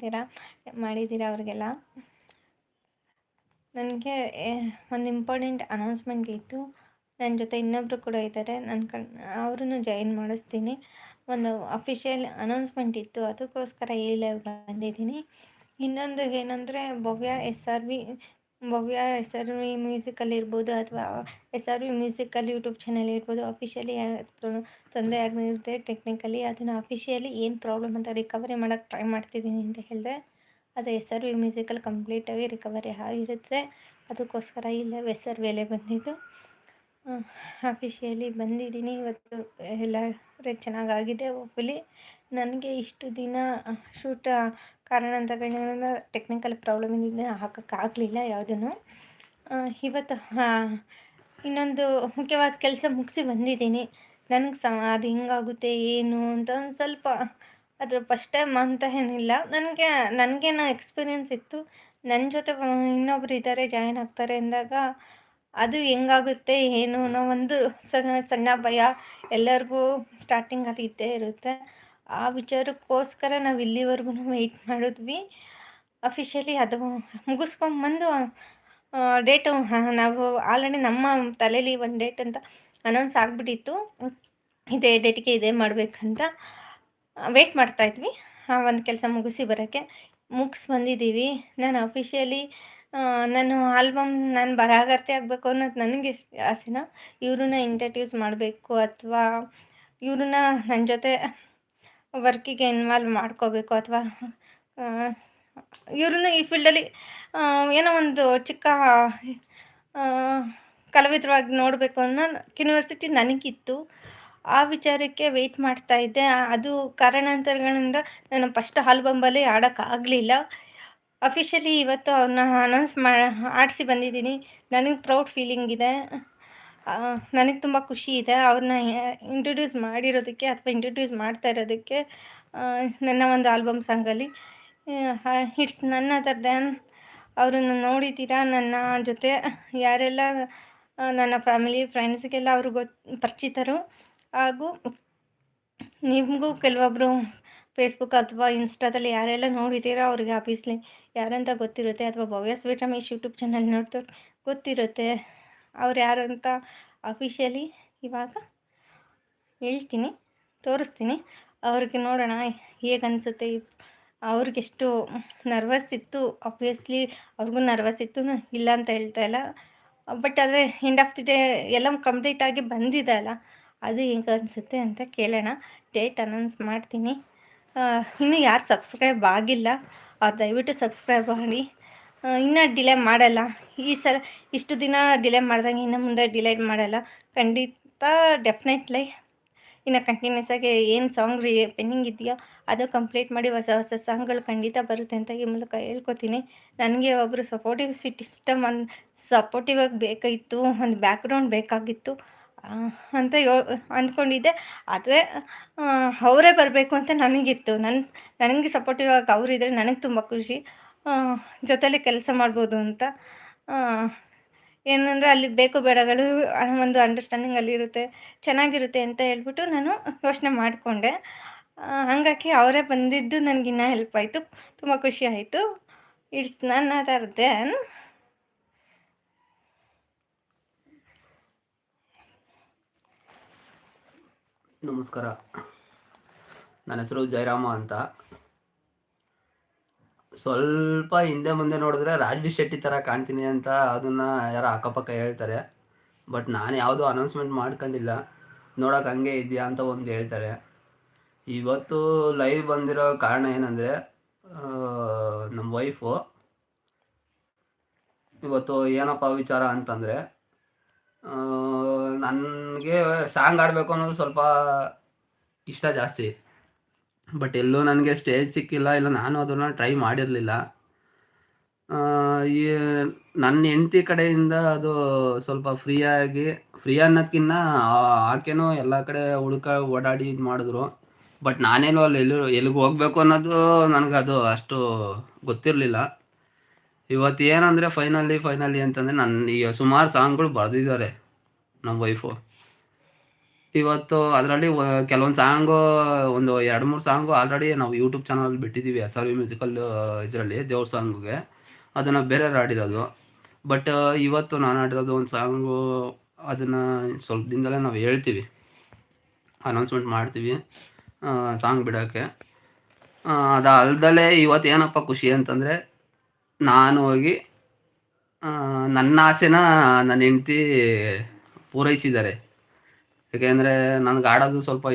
ಮಾಡಿದ್ದೀರಾ? ಮಾಡಿದ್ದೀರಾ ಅವ್ರಿಗೆಲ್ಲ? ನನಗೆ ಒಂದು ಇಂಪಾರ್ಟೆಂಟ್ ಅನೌನ್ಸ್ಮೆಂಟ್ ಇತ್ತು. ನನ್ನ ಜೊತೆ ಇನ್ನೊಬ್ಬರು ಕೂಡ ಇದ್ದಾರೆ. ನನ್ನ ಕಣ್ ಅವ್ರೂ ಜಾಯಿನ್ ಮಾಡಿಸ್ತೀನಿ. ಒಂದು ಅಫಿಷಿಯಲ್ ಅನೌನ್ಸ್ಮೆಂಟ್ ಇತ್ತು. ಅದಕ್ಕೋಸ್ಕರ ಈ ಲೈವ್ ಬಂದಿದ್ದೀನಿ. ಇನ್ನೊಂದು ಏನಂದರೆ Bhavya S R V Bhavya S R V musically ಇರ್ಬೋದು ಅಥವಾ S R V musical YouTube channel ಇರ್ಬೋದು. ಅಫಿಷಿಯಲಿ ತೊಂದರೆ ಆಗಿರುತ್ತೆ ಟೆಕ್ನಿಕಲಿ ಅದನ್ನು ಅಫಿಷಿಯಲಿ ಏನು ಪ್ರಾಬ್ಲಮ್ ಅಂತ ರಿಕವರಿ ಮಾಡೋಕ್ಕೆ ಟ್ರೈ ಮಾಡ್ತಿದ್ದೀನಿ ಅಂತ ಹೇಳಿದೆ. ಅದು ಎಸ್ ಆರ್ ವಿ ಮ್ಯೂಸಿಕಲ್ ಕಂಪ್ಲೀಟಾಗಿ ರಿಕವರಿ ಆಗಿರುತ್ತೆ. ಅದಕ್ಕೋಸ್ಕರ ಇಲ್ಲ ಎಸ್ ಆರ್ ವಿಯಲ್ಲೇ ಬಂದಿದ್ದು. ಅಫಿಷಿಯಲಿ ಬಂದಿದ್ದೀನಿ. ಇವತ್ತು ಎಲ್ಲ ಚೆನ್ನಾಗಾಗಿದೆ ಹೋಪ್ಫುಲಿ ನನಗೆ ಇಷ್ಟು ದಿನ ಶೂಟ್ ಕಾರಣಾಂತರಗಳಿಂದ ಟೆಕ್ನಿಕಲ್ ಪ್ರಾಬ್ಲಮಿಂದ ಹಾಕೋಕ್ಕಾಗಲಿಲ್ಲ ಯಾವುದನ್ನು. ಇವತ್ತು ಇನ್ನೊಂದು ಮುಖ್ಯವಾದ ಕೆಲಸ ಮುಗಿಸಿ ಬಂದಿದ್ದೀನಿ. ನನಗೆ ಸ ಅದು ಹೆಂಗಾಗುತ್ತೆ, ಏನು ಅಂತ ಒಂದು ಸ್ವಲ್ಪ ಅದರ ಫಸ್ಟ್ ಟೈಮ್ ಅಂತ ಏನಿಲ್ಲ. ನನಗೆ, ನನಗೇನೋ ಎಕ್ಸ್ಪೀರಿಯೆನ್ಸ್ ಇತ್ತು. ನನ್ನ ಜೊತೆ ಇನ್ನೊಬ್ರು ಇದ್ದಾರೆ ಜಾಯಿನ್ ಆಗ್ತಾರೆ ಅಂದಾಗ ಅದು ಹೆಂಗಾಗುತ್ತೆ, ಏನು ಅನ್ನೋ ಒಂದು ಸಣ್ಣ ಸಣ್ಣ ಭಯ ಎಲ್ಲರಿಗೂ ಸ್ಟಾರ್ಟಿಂಗಲ್ಲಿ ಇದ್ದೇ ಇರುತ್ತೆ. ಆ ವಿಚಾರಕ್ಕೋಸ್ಕರ ನಾವು ಇಲ್ಲಿವರೆಗೂ ವೆಯ್ಟ್ ಮಾಡಿದ್ವಿ. ಅಫಿಷಿಯಲಿ ಅದು ಮುಗಿಸ್ಕೊಂಬಂದು ಡೇಟು ನಾವು ಆಲ್ರೆಡಿ ನಮ್ಮ ತಲೆಯಲ್ಲಿ ಒಂದು ಡೇಟ್ ಅಂತ ಅನೌನ್ಸ್ ಆಗಿಬಿಟ್ಟಿತ್ತು. ಇದೇ ಡೇಟಿಗೆ ಇದೇ ಮಾಡಬೇಕಂತ ವೆಯ್ಟ್ ಮಾಡ್ತಾಯಿದ್ವಿ ಆ, ಒಂದು ಕೆಲಸ ಮುಗಿಸಿ ಬರೋಕ್ಕೆ ಮುಗಿಸ್ ಬಂದಿದ್ದೀವಿ. ನಾನು ಅಫಿಷಿಯಲಿ ನಾನು ಆಲ್ಬಮ್ ನಾನು ಬರಹಗಾರ್ತಿ ಆಗಬೇಕು ಅನ್ನೋದು ನನಗೆ ಆಸೆನ? ಇವ್ರನ್ನ ಇಂಟ್ರಡ್ಯೂಸ್ ಮಾಡಬೇಕು ಅಥವಾ ಇವ್ರನ್ನ ನನ್ನ ಜೊತೆ ವರ್ಕಿಗೆ ಇನ್ವಾಲ್ವ್ ಮಾಡ್ಕೋಬೇಕು ಅಥವಾ ಇವ್ರನ್ನ ಈ ಫೀಲ್ಡಲ್ಲಿ ಏನೋ ಒಂದು ಚಿಕ್ಕ ಕಲಾವಿದರಾಗಿ ನೋಡಬೇಕು ಅನ್ನೋ ಯೂನಿವರ್ಸಿಟಿ ನನಗಿತ್ತು. ಆ ವಿಚಾರಕ್ಕೆ ವೆಯ್ಟ್ ಮಾಡ್ತಾಯಿದ್ದೆ ಅದು ಕಾರಣಾಂತರಗಳಿಂದ ನಾನು ಫಸ್ಟ್ ಆಲ್ಬಂಬಲ್ಲಿ ಆಡೋಕ್ಕಾಗಲಿಲ್ಲ ಅಫಿಷಿಯಲಿ ಇವತ್ತು ಅವ್ರನ್ನ ಅನೌನ್ಸ್ ಮಾ, ಆಡಿಸಿ ಬಂದಿದ್ದೀನಿ. ನನಗೆ ಪ್ರೌಡ್ ಫೀಲಿಂಗ್ ಇದೆ. ನನಗೆ ತುಂಬ ಖುಷಿ ಇದೆ. ಅವ್ರನ್ನ ಇಂಟ್ರೊಡ್ಯೂಸ್ ಮಾಡಿರೋದಕ್ಕೆ ಅಥವಾ ಇಂಟ್ರೊಡ್ಯೂಸ್ ಮಾಡ್ತಾ ಇರೋದಕ್ಕೆ ನನ್ನ ಒಂದು ಆಲ್ಬಮ್ ಸಾಂಗಲ್ಲಿ ಹಿಟ್ಸ್ ನನ್ನ ಅದರ್ ದ್ಯಾನ್ ಅವರನ್ನು ನೋಡಿದ್ದೀರಾ ನನ್ನ ಜೊತೆ ಯಾರೆಲ್ಲ ನನ್ನ ಫ್ಯಾಮಿಲಿ ಫ್ರೆಂಡ್ಸ್ಗೆಲ್ಲ ಅವರು ಗೊತ್ತು ಪರಿಚಿತರು? ಹಾಗೂ ನಿಮಗೂ ಕೆಲವೊಬ್ಬರು ಫೇಸ್ಬುಕ್ ಅಥವಾ ಇನ್ಸ್ಟಾದಲ್ಲಿ ಯಾರೆಲ್ಲ ನೋಡಿದ್ದೀರೋ ಅವ್ರಿಗೆ ಆಫೀಸ್ಲಿ ಯಾರಂತ ಗೊತ್ತಿರುತ್ತೆ? ಅಥವಾ Bhavya sweet Ramesh YouTube channel ನೋಡ್ತಾರೆ ಗೊತ್ತಿರುತ್ತೆ. ಅವ್ರು ಯಾರು ಅಂತ ಅಫಿಷಿಯಲಿ ಇವಾಗ ಹೇಳ್ತೀನಿ, ತೋರಿಸ್ತೀನಿ. ಅವ್ರಿಗೆ ನೋಡೋಣ ಹೇಗೆ ಅನಿಸುತ್ತೆ. ಅವ್ರಿಗೆಷ್ಟು ನರ್ವಸ್ ಇತ್ತು ಆಬ್ವಿಯಸ್ಲಿ ಅವ್ರಿಗೂ ನರ್ವಸ್ ಇತ್ತು, ಇಲ್ಲ ಅಂತ ಹೇಳ್ತಾ ಇಲ್ಲ. ಬಟ್ ಆದರೆ ಎಂಡ್ ಆಫ್ ದಿ ಡೇ ಎಲ್ಲ ಕಂಪ್ಲೀಟಾಗಿ ಬಂದಿದೆ ಅಲ್ಲ, ಅದು ಹೆಂಗೆ ಅನಿಸುತ್ತೆ ಅಂತ ಕೇಳೋಣ. ಡೇಟ್ ಅನೌನ್ಸ್ ಮಾಡ್ತೀನಿ. ಇನ್ನೂ ಯಾರು ಸಬ್ಸ್ಕ್ರೈಬ್ ಆಗಿಲ್ಲ ಅವ್ರು ದಯವಿಟ್ಟು ಸಬ್ಸ್ಕ್ರೈಬ್ ಮಾಡಿ. ಇನ್ನೂ ಡಿಲೇ ಮಾಡಲ್ಲ. ಈ ಸಲ ಇಷ್ಟು ದಿನ ಡಿಲೇ ಮಾಡ್ದಂಗೆ ಇನ್ನು ಮುಂದೆ ಡಿಲೇ ಮಾಡಲ್ಲ. ಖಂಡಿತ ಡೆಫಿನೆಟ್ಲಿ ಇನ್ನು ಕಂಟಿನ್ಯೂಸ್ ಆಗಿ ಏನು ಸಾಂಗ್ ರೀ ಪೆಂಡಿಂಗ್ ಇದೆಯೋ, ಅದು ಕಂಪ್ಲೀಟ್ ಮಾಡಿ ಹೊಸ ಹೊಸ ಸಾಂಗ್ಗಳು ಖಂಡಿತ ಬರುತ್ತೆ ಅಂತ ಈ ಮೂಲಕ ಹೇಳ್ಕೊತೀನಿ. ನನಗೆ ಒಬ್ಬರು ಸಪೋರ್ಟಿವ್ ಸಿಸ್ಟಮ್ ಒಂದು ಸಪೋರ್ಟಿವ್ ಆಗಿ ಬೇಕಾಗಿತ್ತು, ಒಂದು ಬ್ಯಾಕ್ಗ್ರೌಂಡ್ ಬೇಕಾಗಿತ್ತು ಅಂತ ಯೋ, ಅಂದ್ಕೊಂಡಿದ್ದೆ. ಆದರೆ ಅವರೇ ಬರಬೇಕು ಅಂತ ನನಗಿತ್ತು. ನನ್ನ ನನಗೆ ಸಪೋರ್ಟಿವ್ ಆಗಿ ಅವರಿದ್ದರೆ ನನಗೆ ತುಂಬ ಖುಷಿ. ಜೊತೆಲಿ ಕೆಲಸ ಮಾಡ್ಬೋದು ಅಂತ. ಏನಂದರೆ ಅಲ್ಲಿ ಬೇಕು ಬೇಡಗಳು ಒಂದು ಅಂಡರ್ಸ್ಟ್ಯಾಂಡಿಂಗ್ ಅಲ್ಲಿರುತ್ತೆ ಚೆನ್ನಾಗಿರುತ್ತೆ ಅಂತ ಹೇಳ್ಬಿಟ್ಟು ನಾನು ಯೋಚನೆ ಮಾಡಿಕೊಂಡೆ. ಹಾಗಾಗಿ ಅವರೇ ಬಂದಿದ್ದು ನನಗಿನ್ನ ಹೆಲ್ಪ್ ಆಯಿತು. ತುಂಬ ಖುಷಿ ಆಯಿತು. ಇಟ್ಸ್ ನನ್ ಅದರ್ ದೆನ್ ನಮಸ್ಕಾರ. ನನ್ನ ಹೆಸರು ಜಯರಾಮ ಅಂತ. ಸ್ವಲ್ಪ ಹಿಂದೆ ಮುಂದೆ ನೋಡಿದ್ರೆ ರಾಜ್ವಿ ಶೆಟ್ಟಿ ಥರ ಕಾಣ್ತೀನಿ ಅಂತ ಅದನ್ನು ಯಾರೋ ಅಕ್ಕಪಕ್ಕ ಹೇಳ್ತಾರೆ. ಬಟ್ ನಾನು ಯಾವುದೂ ಅನೌನ್ಸ್ಮೆಂಟ್ ಮಾಡ್ಕೊಂಡಿಲ್ಲ. ನೋಡೋಕೆ ಹಂಗೆ ಇದೆಯಾ ಅಂತ ಒಂದು ಹೇಳ್ತಾರೆ. ಇವತ್ತು ಲೈವ್ ಬಂದಿರೋ ಕಾರಣ ಏನಂದರೆ ನಮ್ಮ ವೈಫು ಇವತ್ತು ಏನಪ್ಪ ವಿಚಾರ ಅಂತಂದರೆ ನನಗೆ ಸಾಂಗ್ ಆಡಬೇಕು ಅನ್ನೋದು ಸ್ವಲ್ಪ ಇಷ್ಟ ಜಾಸ್ತಿ. ಬಟ್ ಎಲ್ಲೂ ನನಗೆ ಸ್ಟೇಜ್ ಸಿಕ್ಕಿಲ್ಲ, ಇಲ್ಲ ನಾನು ಅದನ್ನು ಟ್ರೈ ಮಾಡಿರಲಿಲ್ಲ. ಈ ನನ್ನ ಹೆಂಡತಿ ಕಡೆಯಿಂದ ಅದು ಸ್ವಲ್ಪ ಫ್ರೀಯಾಗಿ ಫ್ರೀ ಅನ್ನೋದ್ಕಿಂತ ಆಕೆನೂ ಎಲ್ಲ ಕಡೆ ಹುಡುಕ ಓಡಾಡಿ ಇದು ಮಾಡಿದ್ರು. ಬಟ್ ನಾನೇನು ಅಲ್ಲಿ ಎಲ್ಲಿ, ಎಲ್ಲಿಗೆ ಹೋಗ್ಬೇಕು ಅನ್ನೋದು ನನಗೆ ಅದು ಅಷ್ಟು ಗೊತ್ತಿರಲಿಲ್ಲ. ಇವತ್ತು ಏನಂದರೆ ಫೈನಲಿ ಫೈನಲಿ ಅಂತಂದರೆ ನನ್ನ ಈಗ ಸುಮಾರು ಸಾಂಗ್ಗಳು ಬರೆದಿದ್ದಾರೆ ನಮ್ಮ ವೈಫು ಇವತ್ತು ಅದರಲ್ಲಿ ಕೆಲವೊಂದು ಸಾಂಗು, ಒಂದು ಎರಡು ಮೂರು ಸಾಂಗು ಆಲ್ರೆಡಿ ನಾವು ಯೂಟ್ಯೂಬ್ ಚಾನಲ್ ಬಿಟ್ಟಿದ್ದೀವಿ ಎಸ್ ಆರ್ ವಿ ಮ್ಯೂಸಿಕಲ್ ಇದರಲ್ಲಿ ದೇವ್ರ ಸಾಂಗ್ಗೆ. ಅದನ್ನು ಬೇರೆಯವ್ರು ಹಾಡಿರೋದು? ಬಟ್ ಇವತ್ತು ನಾನು ಆಡಿರೋದು ಒಂದು ಸಾಂಗು, ಅದನ್ನು ಸ್ವಲ್ಪ ದಿನದಲ್ಲೇ ನಾವು ಹೇಳ್ತೀವಿ. ಅನೌನ್ಸ್ಮೆಂಟ್ ಮಾಡ್ತೀವಿ ಸಾಂಗ್ ಬಿಡೋಕ್ಕೆ. ಅದು ಅಲ್ದಲೇ ಇವತ್ತು ಏನಪ್ಪ ಖುಷಿ ಅಂತಂದರೆ, ನಾನು ಹೋಗಿ ನನ್ನ ಆಸೆನ ನನ್ನ ಹೆಂಡ್ತಿ ಪೂರೈಸಿದ್ದಾರೆ. ಯಾಕೆಂದರೆ ನನಗೆ ಆಡೋದು ಸ್ವಲ್ಪ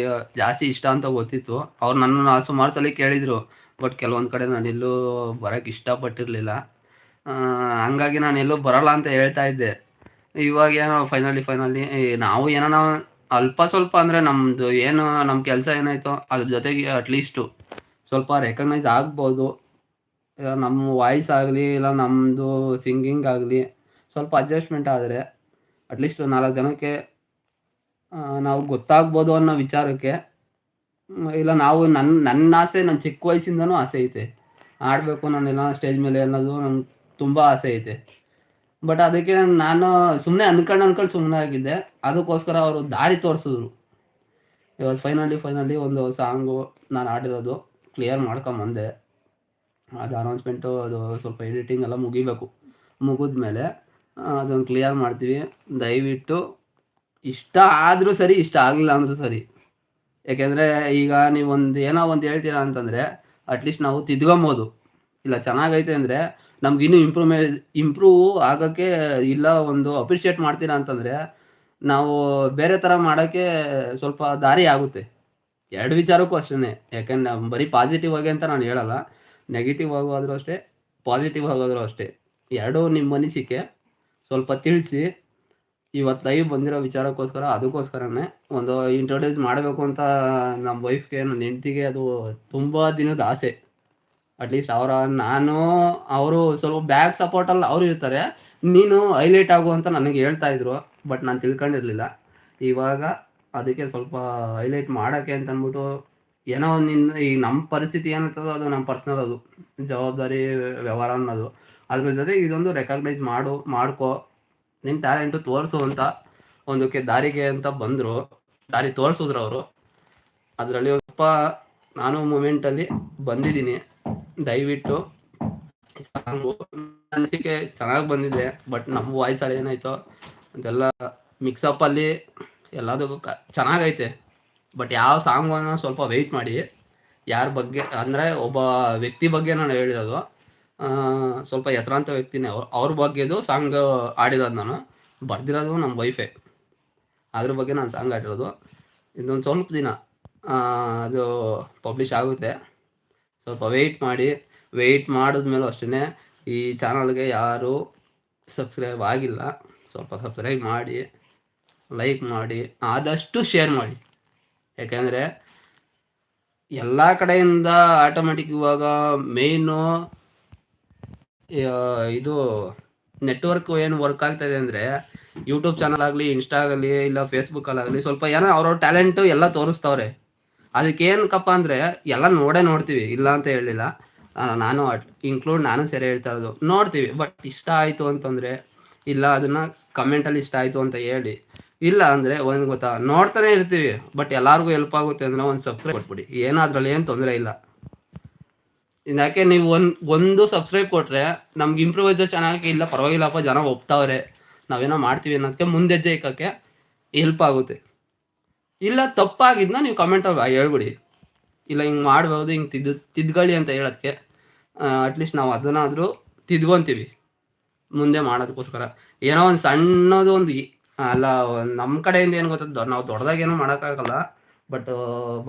ಜಾಸ್ತಿ ಇಷ್ಟ ಅಂತ ಗೊತ್ತಿತ್ತು. ಅವ್ರು ನನ್ನನ್ನು ಸುಮಾರು ಸಲ ಕೇಳಿದರು. ಬಟ್ ಕೆಲವೊಂದು ಕಡೆ ನಾನು ಎಲ್ಲೂ ಬರೋಕ್ಕೆ ಇಷ್ಟಪಟ್ಟಿರಲಿಲ್ಲ. ಹಂಗಾಗಿ ನಾನು ಎಲ್ಲೂ ಬರೋಲ್ಲ ಅಂತ ಹೇಳ್ತಾ ಇದ್ದೆ. ಇವಾಗ ಏನೋ ಫೈನಲಿ ಫೈನಲಿ ನಾವು ಏನೋ ಅಲ್ಪ ಸ್ವಲ್ಪ ಅಂದರೆ ನಮ್ಮದು ಏನು ನಮ್ಮ ಕೆಲಸ ಏನಾಯ್ತೋ ಅದ್ರ ಜೊತೆಗೆ ಅಟ್ಲೀಸ್ಟು ಸ್ವಲ್ಪ ರೆಕಗ್ನೈಸ್ ಆಗ್ಬೋದು. ನಮ್ಮ ವಾಯ್ಸ್ ಆಗಲಿ, ಇಲ್ಲ ನಮ್ಮದು ಸಿಂಗಿಂಗ್ ಆಗಲಿ ಸ್ವಲ್ಪ ಅಡ್ಜಸ್ಟ್ಮೆಂಟ್ ಆದರೆ ಅಟ್ಲೀಸ್ಟ್ ನಾಲ್ಕು ಜನಕ್ಕೆ ನಾವು ಗೊತ್ತಾಗ್ಬೋದು ಅನ್ನೋ ವಿಚಾರಕ್ಕೆ ಇಲ್ಲ ನಾವು ನನ್ನ ನನ್ನ ಆಸೆ ನನ್ನ ಚಿಕ್ಕ ವಯಸ್ಸಿಂದನೂ ಆಸೆ ಐತೆ. ಆಡಬೇಕು ನಾನೆಲ್ಲ ಸ್ಟೇಜ್ ಮೇಲೆ ಅನ್ನೋದು ನಂಗೆ ತುಂಬ ಆಸೆ ಐತೆ. ಬಟ್ ಅದಕ್ಕೆ ನಾನು ಸುಮ್ಮನೆ ಅನ್ಕೊಂಡು ಅನ್ಕೊಂಡು ಸುಮ್ಮನೆ ಆಗಿದ್ದೆ. ಅದಕ್ಕೋಸ್ಕರ ಅವರು ದಾರಿ ತೋರಿಸಿದ್ರು. ಇವತ್ತು ಫೈನಲಿ ಫೈನಲಿ ಒಂದು ಸಾಂಗು ನಾನು ಆಡಿರೋದು ಕ್ಲಿಯರ್ ಮಾಡ್ಕೊಂಬಂದೆ ಅದು ಅನೌನ್ಸ್ಮೆಂಟು ಅದು ಸ್ವಲ್ಪ ಎಡಿಟಿಂಗ್ ಎಲ್ಲ ಮುಗಿಬೇಕು. ಮುಗಿದ್ಮೇಲೆ ಅದನ್ನು ಕ್ಲಿಯರ್ ಮಾಡ್ತೀವಿ. ದಯವಿಟ್ಟು ಇಷ್ಟ ಆದರೂ ಸರಿ, ಇಷ್ಟ ಆಗಲಿಲ್ಲ ಅಂದರೂ ಸರಿ. ಯಾಕೆಂದರೆ ಈಗ ನೀವು ಒಂದು, ಏನೋ ಒಂದು ಹೇಳ್ತೀರಾ ಅಂತಂದರೆ ಅಟ್ಲೀಸ್ಟ್ ನಾವು ತಿದ್ಕೊಂಬೋದು. ಇಲ್ಲ, ಚೆನ್ನಾಗೈತೆ ಅಂದರೆ ನಮ್ಗಿನ್ನೂ ಇಂಪ್ರೂವ್ಮೆ ಇಂಪ್ರೂವ್ ಆಗೋಕ್ಕೆ ಇಲ್ಲ ಒಂದು ಅಪ್ರಿಷಿಯೇಟ್ ಮಾಡ್ತೀರಾ ಅಂತಂದರೆ, ನಾವು ಬೇರೆ ಥರ ಮಾಡೋಕ್ಕೆ ಸ್ವಲ್ಪ ದಾರಿ ಆಗುತ್ತೆ. ಎರಡು ವಿಚಾರಕ್ಕೂ ಅಷ್ಟೇ ಯಾಕೆಂದ್ರೆ ಬರೀ ಪಾಸಿಟಿವ್ ಆಗಿ ಅಂತ ನಾನು ಹೇಳಲ್ಲ. ನೆಗೆಟಿವ್ ಆಗೋದ್ರೂ ಅಷ್ಟೇ ಪಾಸಿಟಿವ್ ಆಗೋದ್ರೂ ಅಷ್ಟೇ. ಎರಡೂ ನಿಮ್ಮ ಅನಿಸಿಕೆ ಸ್ವಲ್ಪ ತಿಳಿಸಿ. ಇವತ್ತು ಲೈವ್ ಬಂದಿರೋ ವಿಚಾರಕ್ಕೋಸ್ಕರ ಅದಕ್ಕೋಸ್ಕರನೇ ಒಂದು ಇಂಟ್ರೊಡ್ಯೂಸ್ ಮಾಡಬೇಕು ಅಂತ ನಮ್ಮ ವೈಫ್ಗೆ ನನ್ನ ಹೆಂಡತಿಗೆ ಅದು ತುಂಬ ದಿನದ ಆಸೆ. ಅಟ್ಲೀಸ್ಟ್ ಅವರ, ನಾನು, ಅವರು ಸ್ವಲ್ಪ ಬ್ಯಾಕ್ ಸಪೋರ್ಟಲ್ಲಿ ಅವರು ಇರ್ತಾರೆ. ನೀನು ಹೈಲೈಟ್ ಆಗು ಅಂತ ನನಗೆ ಹೇಳ್ತಾ ಇದ್ರು ಬಟ್ ನಾನು ತಿಳ್ಕೊಂಡಿರಲಿಲ್ಲ. ಇವಾಗ ಅದಕ್ಕೆ ಸ್ವಲ್ಪ ಹೈಲೈಟ್ ಮಾಡೋಕ್ಕೆ ಅಂತ ಅಂದ್ಬಿಟ್ಟು ಏನೋ ಒಂದು ನಿನ್ನ ಈಗ ನಮ್ಮ ಪರಿಸ್ಥಿತಿ ಏನಿರ್ತದೋ ಅದು ನಮ್ಮ ಪರ್ಸ್ನಲ್ ಅದು. ಜವಾಬ್ದಾರಿ, ವ್ಯವಹಾರ ಅನ್ನೋದು. ಅದ್ರ ಜೊತೆ ಇದೊಂದು ರೆಕಗ್ನೈಸ್ ಮಾಡು, ಮಾಡ್ಕೊ. ನಿನ್ನ ಟ್ಯಾಲೆಂಟು ತೋರಿಸು ಅಂತ ಒಂದಕ್ಕೆ ದಾರಿಗೆ ಅಂತ ಬಂದರು. ದಾರಿ ತೋರಿಸಿದ್ರು ಅವರು. ಅದರಲ್ಲಿ ಸ್ವಲ್ಪ ನಾನು ಮೂಮೆಂಟಲ್ಲಿ ಬಂದಿದ್ದೀನಿ. ದಯವಿಟ್ಟು ಅನಿಸಿಕೆ ಚೆನ್ನಾಗಿ ಬಂದಿದೆ ಬಟ್ ನಮ್ಮ ವಾಯ್ಸಲ್ಲಿ ಏನಾಯ್ತೋ ಅದೆಲ್ಲ ಮಿಕ್ಸಪ್ಪಲ್ಲಿ ಎಲ್ಲದಕ್ಕೂ ಕ, ಚೆನ್ನಾಗೈತೆ. ಬಟ್ ಯಾವ ಸಾಂಗನ್ನು ಸ್ವಲ್ಪ ವೆಯ್ಟ್ ಮಾಡಿ. ಯಾರ ಬಗ್ಗೆ, ಅಂದರೆ ಒಬ್ಬ ವ್ಯಕ್ತಿ ಬಗ್ಗೆ ನಾನು ಹೇಳಿರೋದು. ಸ್ವಲ್ಪ ಹೆಸರಾಂತ ವ್ಯಕ್ತಿನೇ. ಅವ್ರು, ಅವ್ರ ಬಗ್ಗೆದು ಸಾಂಗ್ ಆಡಿರೋದು ನಾನು. ಬರ್ದಿರೋದು ನಮ್ಮ ವೈಫೇ ಅದ್ರ ಬಗ್ಗೆ ನಾನು ಸಾಂಗ್ ಆಡಿರೋದು ಇನ್ನೊಂದು ಸ್ವಲ್ಪ ದಿನ ಅದು ಪಬ್ಲಿಷ್ ಆಗುತ್ತೆ. ಸ್ವಲ್ಪ ವೆಯ್ಟ್ ಮಾಡಿ ವೆಯ್ಟ್ ಮಾಡಿದ್ಮೇಲೂ ಅಷ್ಟೇ ಈ ಚಾನಲ್ಗೆ ಯಾರು ಸಬ್ಸ್ಕ್ರೈಬ್ ಆಗಿಲ್ಲ. ಸ್ವಲ್ಪ ಸಬ್ಸ್ಕ್ರೈಬ್ ಮಾಡಿ ಲೈಕ್ ಮಾಡಿ, ಆದಷ್ಟು ಶೇರ್ ಮಾಡಿ. ಯಾಕೆಂದರೆ ಎಲ್ಲ ಕಡೆಯಿಂದ ಆಟೋಮೆಟಿಕ್ ಇವಾಗ ಮೇಯ್ನು ಇದು ನೆಟ್ವರ್ಕ್ ಏನು ವರ್ಕ್ ಆಗ್ತಾಯಿದೆ ಅಂದರೆ ಯೂಟ್ಯೂಬ್ ಚಾನಲ್ ಆಗಲಿ ಇನ್ಸ್ಟಾ ಆಗಲಿ, ಇಲ್ಲ ಫೇಸ್ಬುಕ್ಕಲ್ಲಾಗಲಿ ಸ್ವಲ್ಪ ಏನೋ ಅವ್ರ ಟ್ಯಾಲೆಂಟು ಎಲ್ಲ ತೋರಿಸ್ತವ್ರೆ. ಅದಕ್ಕೇನಕ್ಕಪ್ಪ ಅಂದರೆ ಎಲ್ಲ ನೋಡೇ ನೋಡ್ತೀವಿ, ಇಲ್ಲ ಅಂತ ಹೇಳಿಲ್ಲ ನಾನು ಇನ್ಕ್ಲೂಡ್ ನಾನು ಸರಿ ಹೇಳ್ತಾ ಇರೋದು, ನೋಡ್ತೀವಿ. ಬಟ್ ಇಷ್ಟ ಆಯಿತು ಅಂತಂದರೆ, ಇಲ್ಲ, ಅದನ್ನು ಕಮೆಂಟಲ್ಲಿ ಇಷ್ಟ ಆಯಿತು ಅಂತ ಹೇಳಿ. ಇಲ್ಲ ಅಂದರೆ ಒಂದು ಗೊತ್ತಾ, ನೋಡ್ತಾನೆ ಇರ್ತೀವಿ ಬಟ್ ಎಲ್ಲರಿಗೂ ಹೆಲ್ಪ್ ಆಗುತ್ತೆ ಅಂದರೆ ಒಂದು ಸಬ್ಸ್ಕ್ರೈಬ್ ಕೊಟ್ಬಿಡಿ. ಏನಾದ್ರಲ್ಲಿ ಏನು ತೊಂದರೆ ಇಲ್ಲ. ಯಾಕೆ ನೀವು ಒಂದು ಒಂದು ಸಬ್ಸ್ಕ್ರೈಬ್ ಕೊಟ್ಟರೆ ನಮ್ಗೆ ಇಂಪ್ರೂವೈಸರ್ ಚೆನ್ನಾಗಿ ಇಲ್ಲ, ಪರವಾಗಿಲ್ಲಪ್ಪ, ಜನ ಒಪ್ತಾವ್ರೆ. ನಾವೇನೋ ಮಾಡ್ತೀವಿ ಅನ್ನೋದಕ್ಕೆ ಮುಂದೆಜ್ಜೆ ಇಕ್ಕಕ್ಕೆ ಹೆಲ್ಪ್ ಆಗುತ್ತೆ. ಇಲ್ಲ, ತಪ್ಪಾಗಿದ್ನ ನೀವು ಕಮೆಂಟಲ್ಲಿ ಹೇಳ್ಬಿಡಿ. ಇಲ್ಲ, ಹಿಂಗೆ ಮಾಡ್ಬೋದು ಹಿಂಗೆ ತಿದ್ದು ತಿದ್ಗಳಿ ಅಂತ ಹೇಳೋದಕ್ಕೆ ಅಟ್ಲೀಸ್ಟ್ ನಾವು ಅದನ್ನಾದರೂ ತಿದ್ಕೊಂತೀವಿ. ಮುಂದೆ ಮಾಡೋದಕ್ಕೋಸ್ಕರ. ಏನೋ ಒಂದು ಸಣ್ಣದು ಒಂದು ಅಲ್ಲ ನಮ್ಮ ಕಡೆಯಿಂದ ಏನು ಗೊತ್ತದ ನಾವು ದೊಡ್ಡದಾಗೇನು ಮಾಡೋಕ್ಕಾಗಲ್ಲ. ಬಟ್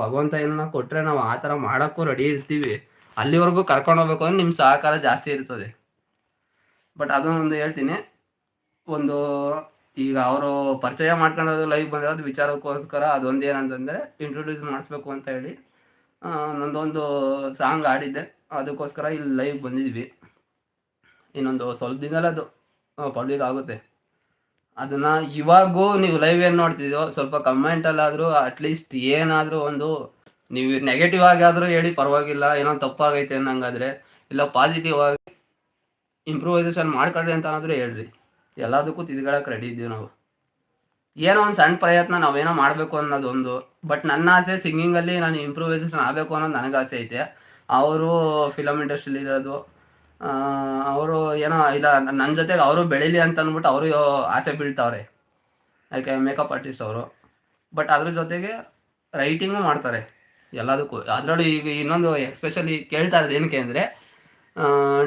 ಭಗವಂತ ಏನನ್ನ ಕೊಟ್ಟರೆ ನಾವು ಆ ಥರ ಮಾಡೋಕ್ಕೂ ರೆಡಿ ಇರ್ತೀವಿ. ಅಲ್ಲಿವರೆಗೂ ಕರ್ಕೊಂಡು ಹೋಗ್ಬೇಕು ಅಂದ್ರೆ ನಿಮ್ಮ ಸಹಕಾರ ಜಾಸ್ತಿ ಇರ್ತದೆ. ಬಟ್ ಅದನ್ನೊಂದು ಹೇಳ್ತೀನಿ. ಒಂದು ಈಗ ಅವರು ಪರಿಚಯ ಮಾಡ್ಕೊಳ್ಳೋದು ಲೈವ್ ಬಂದಿರೋದು ವಿಚಾರಕ್ಕೋಸ್ಕರ ಅದೊಂದು ಏನಂತಂದರೆ ಇಂಟ್ರೊಡ್ಯೂಸ್ ಮಾಡಿಸ್ಬೇಕು ಅಂತ ಹೇಳಿ ನಂದೊಂದು ಸಾಂಗ್ ಆಡಿದ್ದೆ ಅದಕ್ಕೋಸ್ಕರ ಇಲ್ಲಿ ಲೈವ್ ಬಂದಿದ್ವಿ. ಇನ್ನೊಂದು ಸ್ವಲ್ಪ ದಿನದಲ್ಲಿ ಅದು ಪಬ್ಲಿಕ್ ಆಗುತ್ತೆ. ಅದನ್ನು ಇವಾಗೂ ನೀವು ಲೈವ್ ಏನು ನೋಡ್ತಿದ್ದೀವೋ ಸ್ವಲ್ಪ ಕಮೆಂಟಲ್ಲಾದರೂ ಅಟ್ಲೀಸ್ಟ್ ಏನಾದರೂ ಒಂದು ನೀವು ನೆಗೆಟಿವ್ ಆಗಿ ಆದರೂ ಹೇಳಿ ಪರವಾಗಿಲ್ಲ, ಏನೋ ತಪ್ಪಾಗೈತೆ ಅನ್ನಂಗಾದ್ರೆ, ಇಲ್ಲ ಪಾಸಿಟಿವ್ ಆಗಿ ಇಂಪ್ರೂವೈಸೇಷನ್ ಮಾಡ್ಕೊಳ್ಳಿ ಅಂತ ಅನ್ನೋದ್ರೆ ಹೇಳ್ರಿ. ಎಲ್ಲದಕ್ಕೂ ತಿದ್ಗಳಕ್ಕೆ ರೆಡಿ ಇದ್ದೀವಿ ನಾವು. ಏನೋ ಒಂದು ಸಣ್ಣ ಪ್ರಯತ್ನ ನಾವೇನೋ ಮಾಡಬೇಕು ಅನ್ನೋದೊಂದು ಬಟ್ ನನ್ನ ಆಸೆ ಸಿಂಗಿಂಗಲ್ಲಿ ನಾನು ಇಂಪ್ರೂವೈಸೇಷನ್ ಆಗಬೇಕು ಅನ್ನೋದು ನನಗೆ ಆಸೆ ಐತೆ. ಅವರು ಫಿಲಮ್ ಇಂಡಸ್ಟ್ರಿಲಿ ಇರೋದು ಅವರು ಏನೋ, ಇಲ್ಲ ನನ್ನ ಜೊತೆಗೆ ಅವರು ಬೆಳೀಲಿ ಅಂತ ಅಂದ್ಬಿಟ್ಟು ಅವರು ಆಸೆ ಬೀಳ್ತಾವ್ರೆ. ಯಾಕೆ ಮೇಕಪ್ ಆರ್ಟಿಸ್ಟ್ ಅವರು. ಬಟ್ ಅದ್ರ ಜೊತೆಗೆ ರೈಟಿಂಗು ಮಾಡ್ತಾರೆ. ಎಲ್ಲದಕ್ಕೂ. ಅದರಲ್ಲೂ ಈಗ ಇನ್ನೊಂದು ಎಸ್ಪೆಷಲಿ ಕೇಳ್ತಾ ಇರೋದು ಏನಕ್ಕೆ ಅಂದರೆ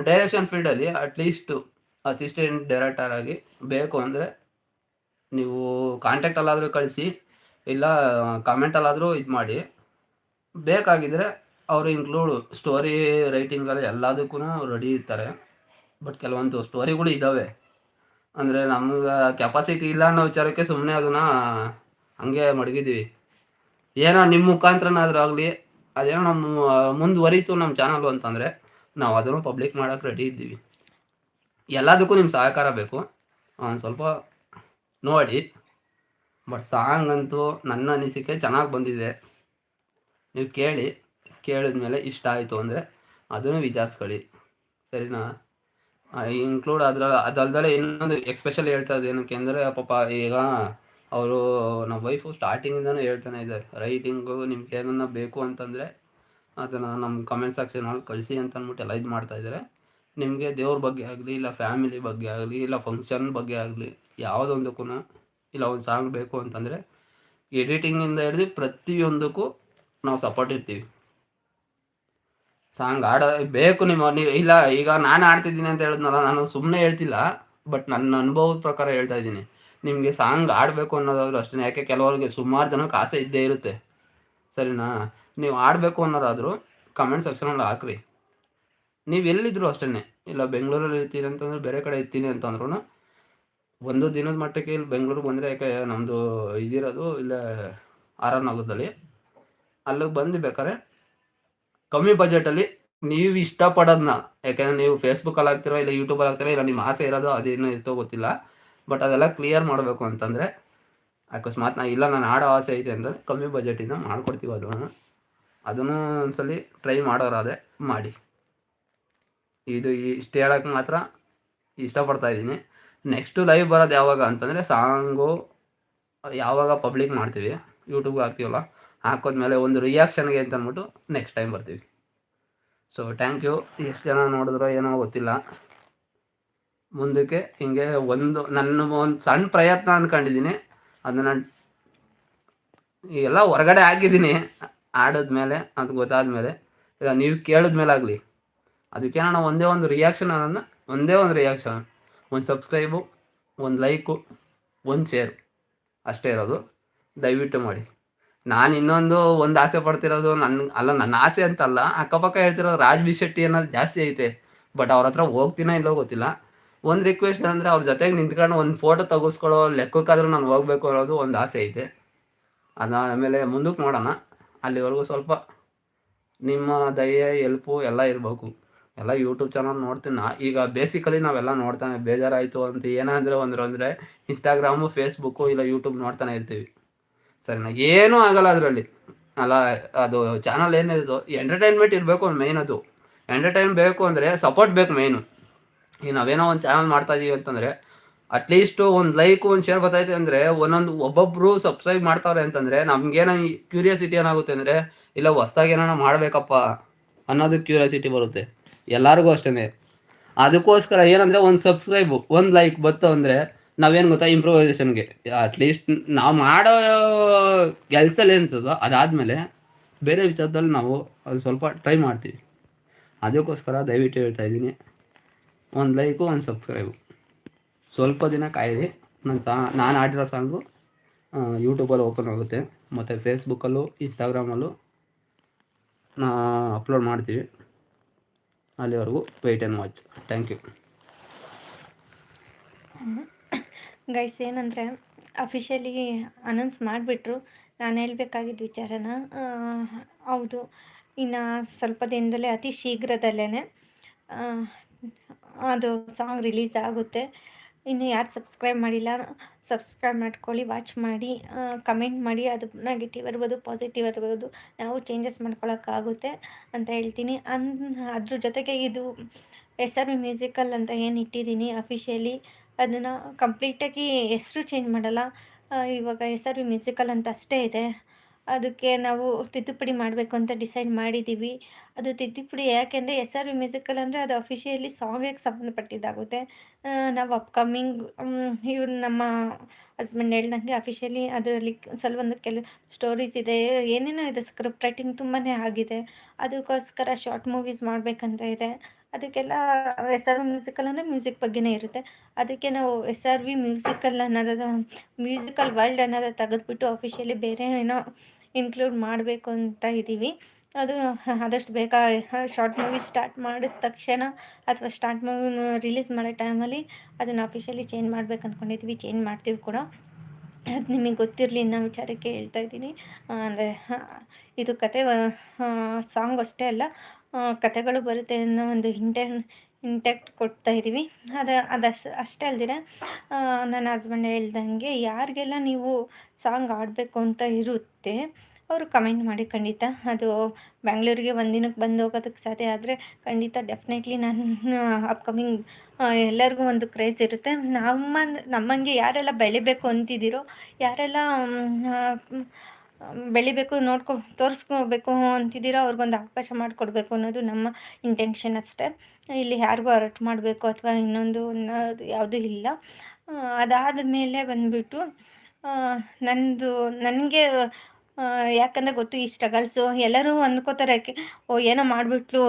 ಡೈರೆಕ್ಷನ್ ಫೀಲ್ಡಲ್ಲಿ ಅಟ್ಲೀಸ್ಟು ಅಸಿಸ್ಟೆಂಟ್ ಡೈರೆಕ್ಟರ್ ಆಗಿ ಬೇಕು ಅಂದರೆ ನೀವು ಕಾಂಟ್ಯಾಕ್ಟಲ್ಲಾದರೂ ಕಳಿಸಿ, ಇಲ್ಲ ಕಮೆಂಟಲ್ಲಾದರೂ ಇದು ಮಾಡಿ. ಬೇಕಾಗಿದ್ದರೆ ಅವರು ಇನ್ಕ್ಲೂಡ್ ಸ್ಟೋರಿ ರೈಟಿಂಗಲ್ಲಿ ಎಲ್ಲದಕ್ಕೂ ರೆಡಿ ಇರ್ತಾರೆ. ಬಟ್ ಕೆಲವೊಂದು ಸ್ಟೋರಿಗಳು ಇದ್ದಾವೆ ಅಂದರೆ ನಮ್ಗೆ ಕೆಪಾಸಿಟಿ ಇಲ್ಲ ಅನ್ನೋ ವಿಚಾರಕ್ಕೆ ಸುಮ್ಮನೆ ಅದನ್ನು ಹಂಗೆ ಮಡಗಿದ್ದೀವಿ ಏನೋ ನಿಮ್ಮ ಮುಖಾಂತರನಾದ್ರೂ ಆಗಲಿ, ಅದೇನೋ ನಮ್ಮ ಮುಂದುವರಿತು ನಮ್ಮ ಚಾನಲ್ ಅಂತಂದರೆ ನಾವು ಅದನ್ನು ಪಬ್ಲಿಕ್ ಮಾಡೋಕೆ ರೆಡಿ ಇದ್ದೀವಿ. ಎಲ್ಲದಕ್ಕೂ ನಿಮ್ಮ ಸಹಕಾರ ಬೇಕು. ಒಂದು ಸ್ವಲ್ಪ ನೋಡಿ. ಬಟ್ ಸಾಂಗ್ ಅಂತೂ ನನ್ನ ಅನಿಸಿಕೆ ಚೆನ್ನಾಗಿ ಬಂದಿದೆ. ನೀವು ಕೇಳಿ ಕೇಳಿದ ಮೇಲೆ ಇಷ್ಟ ಆಯಿತು ಅಂದರೆ ಅದನ್ನು ವಿಚಾರಿಸ್ಕೊಳ್ಳಿ. ಸರಿನಾ? ಇನ್ಕ್ಲೂಡ್ ಅದ್ರ ಅದಲ್ದಲೆ ಇನ್ನೊಂದು ಎಕ್ಸ್ಪೆಷಲ್ ಹೇಳ್ತಾ ಇದ್ದೇನಕ್ಕೆ ಅಂದರೆ ಪಾಪ ಈಗ ಅವರು ನಮ್ಮ ವೈಫು ಸ್ಟಾರ್ಟಿಂಗಿಂದನೂ ಹೇಳ್ತಾನೆ ಇದ್ದಾರೆ ರೈಟಿಂಗು ನಿಮ್ಗೆ ಏನನ್ನ ಬೇಕು ಅಂತಂದರೆ ಅದನ್ನು ನಮ್ಮ ಕಮೆಂಟ್ ಸೆಕ್ಷನಲ್ಲಿ ಕಳಿಸಿ ಅಂತ ಅಂದ್ಬಿಟ್ಟು ಎಲ್ಲ ಇದು ಮಾಡ್ತಾ ಇದ್ದಾರೆ ನಿಮಗೆ ದೇವ್ರ ಬಗ್ಗೆ ಆಗಲಿ, ಇಲ್ಲ ಫ್ಯಾಮಿಲಿ ಬಗ್ಗೆ ಆಗಲಿ, ಇಲ್ಲ ಫಂಕ್ಷನ್ ಬಗ್ಗೆ ಆಗಲಿ, ಯಾವುದೊಂದಕ್ಕೂ ಇಲ್ಲ ಒಂದು ಸಾಂಗ್ ಬೇಕು ಅಂತಂದರೆ ಎಡಿಟಿಂಗಿಂದ ಹಿಡಿದು ಪ್ರತಿಯೊಂದಕ್ಕೂ ನಾವು ಸಪೋರ್ಟ್ ಇರ್ತೀವಿ. ಸಾಂಗ್ ಆಡ, ಬೇಕು ನಿಮ್ಮ, ನೀವು, ಇಲ್ಲ, ಈಗ ನಾನು ಆಡ್ತಿದ್ದೀನಿ ಅಂತ ಹೇಳಿದ್ನಲ್ಲ, ನಾನು ಸುಮ್ಮನೆ ಹೇಳ್ತಿಲ್ಲ ಬಟ್ ನನ್ನ ಅನುಭವದ ಪ್ರಕಾರ ಹೇಳ್ತಾ ಇದ್ದೀನಿ. ನಿಮಗೆ ಸಾಂಗ್ ಆಡಬೇಕು ಅನ್ನೋದಾದ್ರು ಅಷ್ಟೇ ಯಾಕೆ ಕೆಲವರಿಗೆ ಸುಮಾರು ಜನಕ್ಕೆ ಆಸೆ ಇದ್ದೇ ಇರುತ್ತೆ. ಸರಿನಾ? ನೀವು ಆಡಬೇಕು ಅನ್ನೋದಾದರೂ ಕಮೆಂಟ್ ಸೆಕ್ಷನಲ್ಲಿ ಹಾಕ್ರಿ. ನೀವು ಎಲ್ಲಿದ್ರು ಅಷ್ಟೇ ಇಲ್ಲ ಬೆಂಗಳೂರಲ್ಲಿ ಇರ್ತೀನಿ ಅಂತಂದ್ರೆ ಬೇರೆ ಕಡೆ ಇರ್ತೀನಿ ಅಂತಂದ್ರೂ ಒಂದು ದಿನದ ಮಟ್ಟಕ್ಕೆ ಇಲ್ಲಿ ಬೆಂಗಳೂರಿಗೆ ಬಂದರೆ ಯಾಕೆ ನಮ್ಮದು ಇದಿರೋದು, ಇಲ್ಲ ಆರ್ ಆರ್ ನಗರದಲ್ಲಿ ಅಲ್ಲಿಗೆ ಬಂದು ಬೇಕಾದ್ರೆ ಕಮ್ಮಿ ಬಜೆಟಲ್ಲಿ ನೀವು ಇಷ್ಟಪಡೋದನ್ನ ಯಾಕೆಂದರೆ ನೀವು ಫೇಸ್ಬುಕ್ಕಲ್ಲಿ ಹಾಕ್ತಿರೋ, ಇಲ್ಲ ಯೂಟ್ಯೂಬಲ್ಲಿ ಹಾಕ್ತಿರೋ, ಇಲ್ಲ ನಿಮ್ಮ ಆಸೆ ಇರೋದು ಅದೇನೋ ಇರ್ತೋ ಗೊತ್ತಿಲ್ಲ. ಬಟ್ ಅದೆಲ್ಲ ಕ್ಲಿಯರ್ ಮಾಡಬೇಕು ಅಂತಂದರೆ ಅಕಸ್ಮಾತ್ ನಾ ಇಲ್ಲ, ನಾನು ಆಡೋ ಆಸೆ ಐತೆ ಅಂದರೆ ಕಮ್ಮಿ ಬಜೆಟಿಂದ ಮಾಡ್ಕೊಡ್ತೀವಿ ಅದನ್ನು. ಅದನ್ನು ಒಂದ್ಸಲಿ ಟ್ರೈ ಮಾಡೋರಾದರೆ ಮಾಡಿ. ಇದು ಇಷ್ಟು ಹೇಳೋಕ್ಕೆ ಮಾತ್ರ ಇಷ್ಟಪಡ್ತಾ ಇದ್ದೀನಿ. ನೆಕ್ಸ್ಟು ಲೈವ್ ಬರೋದು ಯಾವಾಗ ಅಂತಂದರೆ ಸಾಂಗು ಯಾವಾಗ ಪಬ್ಲಿಕ್ ಮಾಡ್ತೀವಿ ಯೂಟ್ಯೂಬ್ಗೆ ಹಾಕ್ತೀವಲ್ಲ, ಹಾಕೋದ್ಮೇಲೆ ಒಂದು ರಿಯಾಕ್ಷನ್ಗೆ ಅಂತ ಅಂದ್ಬಿಟ್ಟು ನೆಕ್ಸ್ಟ್ ಟೈಮ್ ಬರ್ತೀವಿ. ಸೊ ಥ್ಯಾಂಕ್ ಯು ಎಷ್ಟು ಜನ ನೋಡಿದ್ರೋ ಏನೋ ಗೊತ್ತಿಲ್ಲ. ಮುಂದಕ್ಕೆ ಹಿಂಗೆ ಒಂದು ನನ್ನ ಒಂದು ಸಣ್ಣ ಪ್ರಯತ್ನ ಅಂದ್ಕೊಂಡಿದ್ದೀನಿ ಅದನ್ನು ಎಲ್ಲ ಹೊರಗಡೆ ಹಾಕಿದ್ದೀನಿ. ಆಡಿದ್ಮೇಲೆ, ಅದು ಗೊತ್ತಾದ್ಮೇಲೆ. ಇಲ್ಲ ನೀವು ಕೇಳಿದ್ಮೇಲೆ ಆಗಲಿ ಅದಕ್ಕೆ ನಾನು ಒಂದೇ ಒಂದು ರಿಯಾಕ್ಷನ್ ಅನ್ನೋದನ್ನ, ಒಂದೇ ಒಂದು ರಿಯಾಕ್ಷನ್ ಒಂದು ಸಬ್ಸ್ಕ್ರೈಬು ಒಂದು ಲೈಕು ಒಂದು ಶೇರ್ ಅಷ್ಟೇ ಇರೋದು. ದಯವಿಟ್ಟು ಮಾಡಿ. ನಾನು ಇನ್ನೊಂದು ಒಂದು ಆಸೆ ಪಡ್ತಿರೋದು ನನ್ನ ಅಲ್ಲ, ನನ್ನ ಆಸೆ ಅಂತಲ್ಲ. ಅಕ್ಕಪಕ್ಕ ಹೇಳ್ತಿರೋದು ರಾಜ್ ಬಿ ಶೆಟ್ಟಿ ಅನ್ನೋದು ಜಾಸ್ತಿ ಐತೆ. ಬಟ್ ಅವ್ರ ಹತ್ರ ಹೋಗ್ತೀನೋ ಇಲ್ಲೋ ಗೊತ್ತಿಲ್ಲ. ಒಂದು ರಿಕ್ವೆಸ್ಟ್ ಅಂದರೆ ಅವ್ರ ಜೊತೆಗೆ ನಿಂತ್ಕೊಂಡು ಒಂದು ಫೋಟೋ ತೆಗೆಸ್ಕೊಳ್ಳೋ ಲೆಕ್ಕಕ್ಕಾದ್ರೂ ನಾನು ಹೋಗ್ಬೇಕು ಅನ್ನೋದು ಒಂದು ಆಸೆ ಐತೆ ಆಮೇಲೆ ಮುಂದಕ್ಕೆ ನೋಡೋಣ. ಅಲ್ಲಿವರೆಗೂ ಸ್ವಲ್ಪ ನಿಮ್ಮ ದಯೆ ಎಲ್ಪು ಎಲ್ಲ ಇರಬೇಕು. ಎಲ್ಲ ಯೂಟ್ಯೂಬ್ ಚಾನಲ್ ನೋಡ್ತೀನಿ ಈಗ ಬೇಸಿಕಲಿ ನಾವೆಲ್ಲ ನೋಡ್ತಾನೆ, ಬೇಜಾರಾಯಿತು ಅಂತ ಏನಾದರೂ ಅಂದ್ರೆ ಅಂದರೆ ಇನ್ಸ್ಟಾಗ್ರಾಮು ಫೇಸ್ಬುಕ್ಕು ಇಲ್ಲ ಯೂಟ್ಯೂಬ್ ನೋಡ್ತಾನೆ ಇರ್ತೀವಿ. ಸರಿನಾ? ಏನೂ ಆಗಲ್ಲ ಅದರಲ್ಲಿ. ಅಲ್ಲ, ಅದು ಚಾನಲ್ ಏನಿರೋದು ಎಂಟರ್ಟೈನ್ಮೆಂಟ್ ಇರಬೇಕು ಮೇಯ್ನ್ ಅದು. ಎಂಟರ್ಟೈನ್ ಬೇಕು ಅಂದರೆ ಸಪೋರ್ಟ್ ಬೇಕು ಮೈನು ಈಗ ನಾವೇನೋ ಒಂದು ಚಾನಲ್ ಮಾಡ್ತಾ ಇದೀವಿ ಅಂತಂದರೆ ಅಟ್ಲೀಸ್ಟು ಒಂದು ಲೈಕ್ ಒಂದು ಶೇರ್ ಬರ್ತೈತೆ ಅಂದರೆ, ಒಂದೊಂದು ಒಬ್ಬೊಬ್ಬರು ಸಬ್ಸ್ಕ್ರೈಬ್ ಮಾಡ್ತಾವ್ರೆ ಅಂತಂದರೆ ಈ ಕ್ಯೂರಿಯಾಸಿಟಿ ಏನಾಗುತ್ತೆ ಅಂದರೆ, ಇಲ್ಲ ಹೊಸ್ದಾಗಿ ಏನೋ ಮಾಡಬೇಕಪ್ಪ ಅನ್ನೋದು ಕ್ಯೂರಿಯಾಸಿಟಿ ಬರುತ್ತೆ. ಎಲ್ಲರಿಗೂ ಅಷ್ಟೇ ಅದಕ್ಕೋಸ್ಕರ ಏನಂದರೆ ಒಂದು ಸಬ್ಸ್ಕ್ರೈಬ್ ಒಂದು ಲೈಕ್ ಬತ್ತು ಅಂದರೆ, ನಾವೇನು ಗೊತ್ತಾ ಇಂಪ್ರೂವೈಸೇಷನ್ಗೆ ಅಟ್ಲೀಸ್ಟ್ ನಾವು ಮಾಡೋ ಕೆಲಸದಲ್ಲಿ ಏನಿರ್ತದೋ ಅದಾದಮೇಲೆ ಬೇರೆ ವಿಚಾರದಲ್ಲಿ ನಾವು ಅದು ಸ್ವಲ್ಪ ಟ್ರೈ ಮಾಡ್ತೀವಿ. ಅದಕ್ಕೋಸ್ಕರ ದಯವಿಟ್ಟು ಹೇಳ್ತಾ ಇದ್ದೀನಿ. ಒಂದು ಲೈಕು, ಒಂದು ಸಬ್ಸ್ಕ್ರೈಬು. ಸ್ವಲ್ಪ ದಿನ ಕಾಯಿರಿ. ನನ್ನ ಸಾ, ನಾನು ಆಡಿರೋ ಸಾಂಗು ಯೂಟ್ಯೂಬಲ್ಲಿ ಓಪನ್ ಆಗುತ್ತೆ. ಮತ್ತು ಫೇಸ್ಬುಕ್ಕಲ್ಲೂ ಇನ್ಸ್ಟಾಗ್ರಾಮಲ್ಲೂ ನಾ ಅಪ್ಲೋಡ್ ಮಾಡ್ತೀವಿ. ಅಲ್ಲಿವರೆಗೂ wait and watch thank you guys ಏನಂದರೆ ಅಫಿಷಿಯಲಿ ಅನೌನ್ಸ್ ಮಾಡಿಬಿಟ್ರು. ನಾನು ಹೇಳಬೇಕಾಗಿದ್ದ ವಿಚಾರನ ಹೌದು. ಇನ್ನು ಸ್ವಲ್ಪ ದಿನದಲ್ಲೇ ಅತಿ ಶೀಘ್ರದಲ್ಲೇ ಅದು ಸಾಂಗ್ ರಿಲೀಸ್ ಆಗುತ್ತೆ. ಇನ್ನು ಯಾರು ಸಬ್ಸ್ಕ್ರೈಬ್ ಮಾಡಿಲ್ಲ ಸಬ್ಸ್ಕ್ರೈಬ್ ಮಾಡ್ಕೊಳ್ಳಿ ವಾಚ್ ಮಾಡಿ ಕಮೆಂಟ್ ಮಾಡಿ, ಅದು ನೆಗೆಟಿವ್ ಇರ್ಬೋದು ಪಾಸಿಟಿವ್ ಇರ್ಬೋದು, ನಾವು ಚೇಂಜಸ್ ಮಾಡ್ಕೊಳಕ್ಕಾಗುತ್ತೆ ಅಂತ ಹೇಳ್ತೀನಿ. ಅನ್, ಅದ್ರ ಜೊತೆಗೆ ಇದು ಎಸ್ ಆರ್ ವಿ ಮ್ಯೂಸಿಕಲ್ ಅಂತ ಏನು ಇಟ್ಟಿದ್ದೀನಿ ಅಫಿಷಿಯಲಿ ಅದನ್ನು ಕಂಪ್ಲೀಟಾಗಿ ಹೆಸರು ಚೇಂಜ್ ಮಾಡಲ್ಲ. ಇವಾಗ ಎಸ್ ಆರ್ ವಿ ಮ್ಯೂಸಿಕಲ್ ಅಂತ ಅಷ್ಟೇ ಇದೆ. ಅದಕ್ಕೆ ನಾವು ತಿದ್ದುಪಡಿ ಮಾಡಬೇಕು ಅಂತ ಡಿಸೈಡ್ ಮಾಡಿದ್ದೀವಿ. ಅದು ತಿದ್ದುಪಡಿ ಯಾಕೆಂದರೆ ಎಸ್ ಆರ್ ವಿ ಮ್ಯೂಸಿಕಲ್ ಅಂದರೆ ಅದು ಅಫಿಷಿಯಲಿ ಸಾಂಗಿಗೆ ಸಂಬಂಧಪಟ್ಟಿದ್ದಾಗುತ್ತೆ. ನಾವು ಅಪ್ಕಮಿಂಗ್ ಇವ್ರು ನಮ್ಮ ಹಸ್ಬೆಂಡ್ ಹೇಳ್ದಂಗೆ ಅಫಿಷಿಯಲಿ ಅದರಲ್ಲಿ ಕೆಲವೊಂದು ಕೆಲವು ಸ್ಟೋರೀಸ್ ಇದೆ. ಏನೇನೋ ಇದೆ ಸ್ಕ್ರಿಪ್ಟ್ ರೈಟಿಂಗ್ ತುಂಬಾ ಆಗಿದೆ. ಅದಕ್ಕೋಸ್ಕರ ಶಾರ್ಟ್ ಮೂವೀಸ್ ಮಾಡಬೇಕಂತ ಇದೆ. ಅದಕ್ಕೆಲ್ಲ ಎಸ್ ಆರ್ ವಿ ಮ್ಯೂಸಿಕಲ್ ಅಂದರೆ ಮ್ಯೂಸಿಕ್ ಬಗ್ಗೆನೇ ಇರುತ್ತೆ. ಅದಕ್ಕೆ ನಾವು ಎಸ್ ಆರ್ ವಿ ಮ್ಯೂಸಿಕಲ್ ಅನ್ನೋದು ಮ್ಯೂಸಿಕಲ್ ವರ್ಲ್ಡ್ ಅನ್ನೋದು ತೆಗೆದ್ಬಿಟ್ಟು ಅಫಿಷಿಯಲಿ ಬೇರೆ ಏನೋ ಇನ್ಕ್ಲೂಡ್ ಮಾಡಬೇಕು ಅಂತ ಇದ್ದೀವಿ. ಅದು ಆದಷ್ಟು ಬೇಗ ಶಾರ್ಟ್ ಮೂವಿ ಸ್ಟಾರ್ಟ್ ಮಾಡಿದ ತಕ್ಷಣ ಅಥವಾ ಸ್ಟಾರ್ಟ್ ಮೂವಿ ರಿಲೀಸ್ ಮಾಡೋ ಟೈಮಲ್ಲಿ ಅದನ್ನು ಅಫಿಷಿಯಲಿ ಚೇಂಜ್ ಮಾಡ್ಬೇಕು ಅಂದ್ಕೊಂಡಿದ್ವಿ ಚೇಂಜ್ ಮಾಡ್ತೀವಿ ಕೂಡ. ಅದು ನಿಮಗೆ ಗೊತ್ತಿರಲಿ ಅನ್ನೋ ವಿಚಾರಕ್ಕೆ ಹೇಳ್ತಾ ಇದ್ದೀನಿ. ಅಂದರೆ ಇದು ಕತೆ ಸಾಂಗ್ ಅಷ್ಟೇ ಅಲ್ಲ. ಆ, ಕತೆಗಳು ಬರುತ್ತೆ ಅನ್ನೋ ಒಂದು ಇಂಟೆನ್ ಇಂಟೆಕ್ಟ್ ಕೊಡ್ತಾ ಇದ್ದೀವಿ. ಅದು ಅದು ಅಷ್ಟೇ ಅಲ್ದಿರ ನನ್ನ ಹಸ್ಬೆಂಡ್ ಹೇಳ್ದಂಗೆ ಯಾರಿಗೆಲ್ಲ ನೀವು ಸಾಂಗ್ ಆಡಬೇಕು ಅಂತ ಇರುತ್ತೆ ಅವರು ಕಮೆಂಟ್ ಮಾಡಿ ಖಂಡಿತ. ಅದು ಬ್ಯಾಂಗ್ಳೂರಿಗೆ ಒಂದಿನಕ್ಕೆ ಬಂದು ಹೋಗೋದಕ್ಕೆ ಸಾಧ್ಯ ಆದರೆ ಖಂಡಿತ ಡೆಫಿನೆಟ್ಲಿ ನಾನು ಅಪ್ಕಮಿಂಗ್ ಎಲ್ಲರಿಗೂ ಒಂದು ಕ್ರೇಜ್ ಇರುತ್ತೆ. ನಮ್ಮ ನಮ್ಮಂಗೆ ಯಾರೆಲ್ಲ ಬೆಳಿಬೇಕು ಅಂತಿದ್ದೀರೋ ಯಾರೆಲ್ಲ ಬೆಳಿಬೇಕು, ನೋಡ್ಕೊ, ತೋರಿಸ್ಕೋಬೇಕು ಅಂತಿದ್ದೀರೋ, ಅವ್ರಿಗೊಂದು ಅವಕಾಶ ಮಾಡಿಕೊಡ್ಬೇಕು ಅನ್ನೋದು ನಮ್ಮ ಇಂಟೆನ್ಷನ್ ಅಷ್ಟೇ. ಇಲ್ಲಿ ಯಾರಿಗೂ ಅರಟು ಮಾಡಬೇಕು ಅಥವಾ ಇನ್ನೊಂದು ಯಾವುದೂ ಇಲ್ಲ. ಅದಾದ ಮೇಲೆ ಬಂದುಬಿಟ್ಟು ನಂದು, ನನಗೆ ಯಾಕಂದರೆ ಗೊತ್ತು ಈ ಸ್ಟ್ರಗಲ್ಸು ಎಲ್ಲರೂ ಅಂದ್ಕೋತಾರೆ ಯಾಕೆ, ಓ, ಏನೋ ಮಾಡಿಬಿಟ್ಲು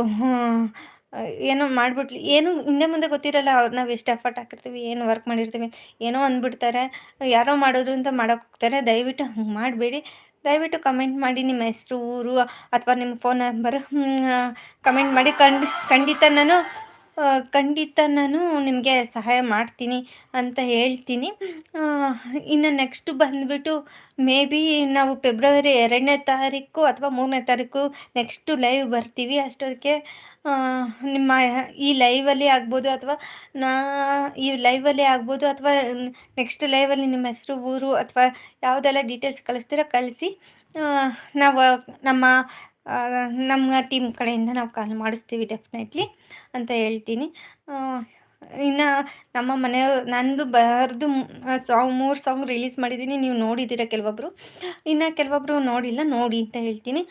ಏನೋ ಮಾಡಿಬಿಟ್ಲು, ಏನು ಹಿಂದೆ ಮುಂದೆ ಗೊತ್ತಿರಲ್ಲ, ಅವ್ರು ನಾವು ಎಷ್ಟು ಎಫರ್ಟ್ ಹಾಕಿರ್ತೀವಿ, ಏನು ವರ್ಕ್ ಮಾಡಿರ್ತೀವಿ, ಏನೋ ಅಂದ್ಬಿಡ್ತಾರೆ, ಯಾರೋ ಮಾಡಿದ್ರು ಅಂತ ಮಾಡೋಕೆ ಹೋಗ್ತಾರೆ, ದಯವಿಟ್ಟು ಹಂಗೆ ಮಾಡಬೇಡಿ. ದಯವಿಟ್ಟು ಕಮೆಂಟ್ ಮಾಡಿ ನಿಮ್ಮ ಹೆಸರು, ಊರು ಅಥವಾ ನಿಮ್ಮ ಫೋನ್ ನಂಬರ್ ಕಮೆಂಟ್ ಮಾಡಿ ಖಂಡ್ ಖಂಡಿತ ನಾನು ಖಂಡಿತ ನಾನು ನಿಮಗೆ ಸಹಾಯ ಮಾಡ್ತೀನಿ ಅಂತ ಹೇಳ್ತೀನಿ. ಇನ್ನು ನೆಕ್ಸ್ಟ್ ಬಂದುಬಿಟ್ಟು ಮೇ ಬಿ ನಾವು ಫೆಬ್ರವರಿ ಎರಡನೇ ತಾರೀಕು ಅಥವಾ ಮೂರನೇ ತಾರೀಕು ನೆಕ್ಸ್ಟು ಲೈವ್ ಬರ್ತೀವಿ ಅಷ್ಟೊತ್ತಿಗೆ. ನಿಮ್ಮ ಈ ಲೈವಲ್ಲಿ ಆಗ್ಬೋದು ಅಥವಾ ನಾ ಈ ಲೈವಲ್ಲಿ ಆಗ್ಬೋದು ಅಥವಾ ನೆಕ್ಸ್ಟ್ ಲೈವಲ್ಲಿ ನಿಮ್ಮ ಹೆಸರು, ಊರು ಅಥವಾ ಯಾವುದೆಲ್ಲ ಡೀಟೇಲ್ಸ್ ಕಳಿಸ್ತೀರ ಕಳಿಸಿ ನಾವು, ನಮ್ಮ ನಮ್ಮ ಟೀಮ್ ಕಡೆಯಿಂದ ನಾವು ಕಾಲ್ ಮಾಡಿಸ್ತೀವಿ ಡೆಫಿನೆಟ್ಲಿ ಅಂತ ಹೇಳ್ತೀನಿ. ಇನ್ನು ನಮ್ಮ ಮನೆಯವ್ರು, ನಂದು ಬರೆದು ಸಾಂಗ್ ಮೂರು ಸಾಂಗ್ ರಿಲೀಸ್ ಮಾಡಿದ್ದೀನಿ, ನೀವು ನೋಡಿದ್ದೀರ ಕೆಲವೊಬ್ಬರು ಇನ್ನು ಕೆಲವೊಬ್ಬರು ನೋಡಿಲ್ಲ, ನೋಡಿ ಅಂತ ಹೇಳ್ತೀನಿ.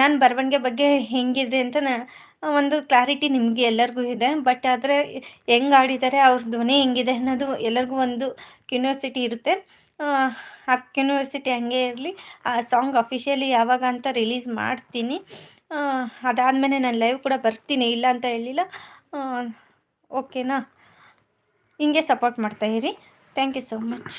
ನಾನು ಬರವಣಿಗೆ ಬಗ್ಗೆ ಹೆಂಗಿದೆ ಅಂತ ಒಂದು ಕ್ಲಾರಿಟಿ ನಿಮಗೆ ಎಲ್ಲರಿಗೂ ಇದೆ. ಬಟ್ ಆದರೆ ಹೆಂಗೆ ಆಡಿದ್ದಾರೆ ಅವ್ರ ಧ್ವನಿ ಹೆಂಗಿದೆ ಅನ್ನೋದು ಎಲ್ಲರಿಗೂ ಒಂದು ಕ್ಯೂನಿವರ್ಸಿಟಿ ಇರುತ್ತೆ. ಆ, ಕ್ಯೂನಿವರ್ಸಿಟಿ ಹಂಗೆ ಇರಲಿ. ಆ ಸಾಂಗ್ ಅಫಿಷಿಯಲಿ ಯಾವಾಗ ಅಂತ ರಿಲೀಸ್ ಮಾಡ್ತೀನಿ. ಅದಾದಮೇಲೆ ನಾನು ಲೈವ್ ಕೂಡ ಬರ್ತೀನಿ ಇಲ್ಲ ಅಂತ ಹೇಳಿಲ್ಲ. ಓಕೆನಾ ಹಿಂಗೆ ಸಪೋರ್ಟ್ ಮಾಡ್ತಾಯಿರಿ ಥ್ಯಾಂಕ್ ಯು ಸೋ ಮಚ್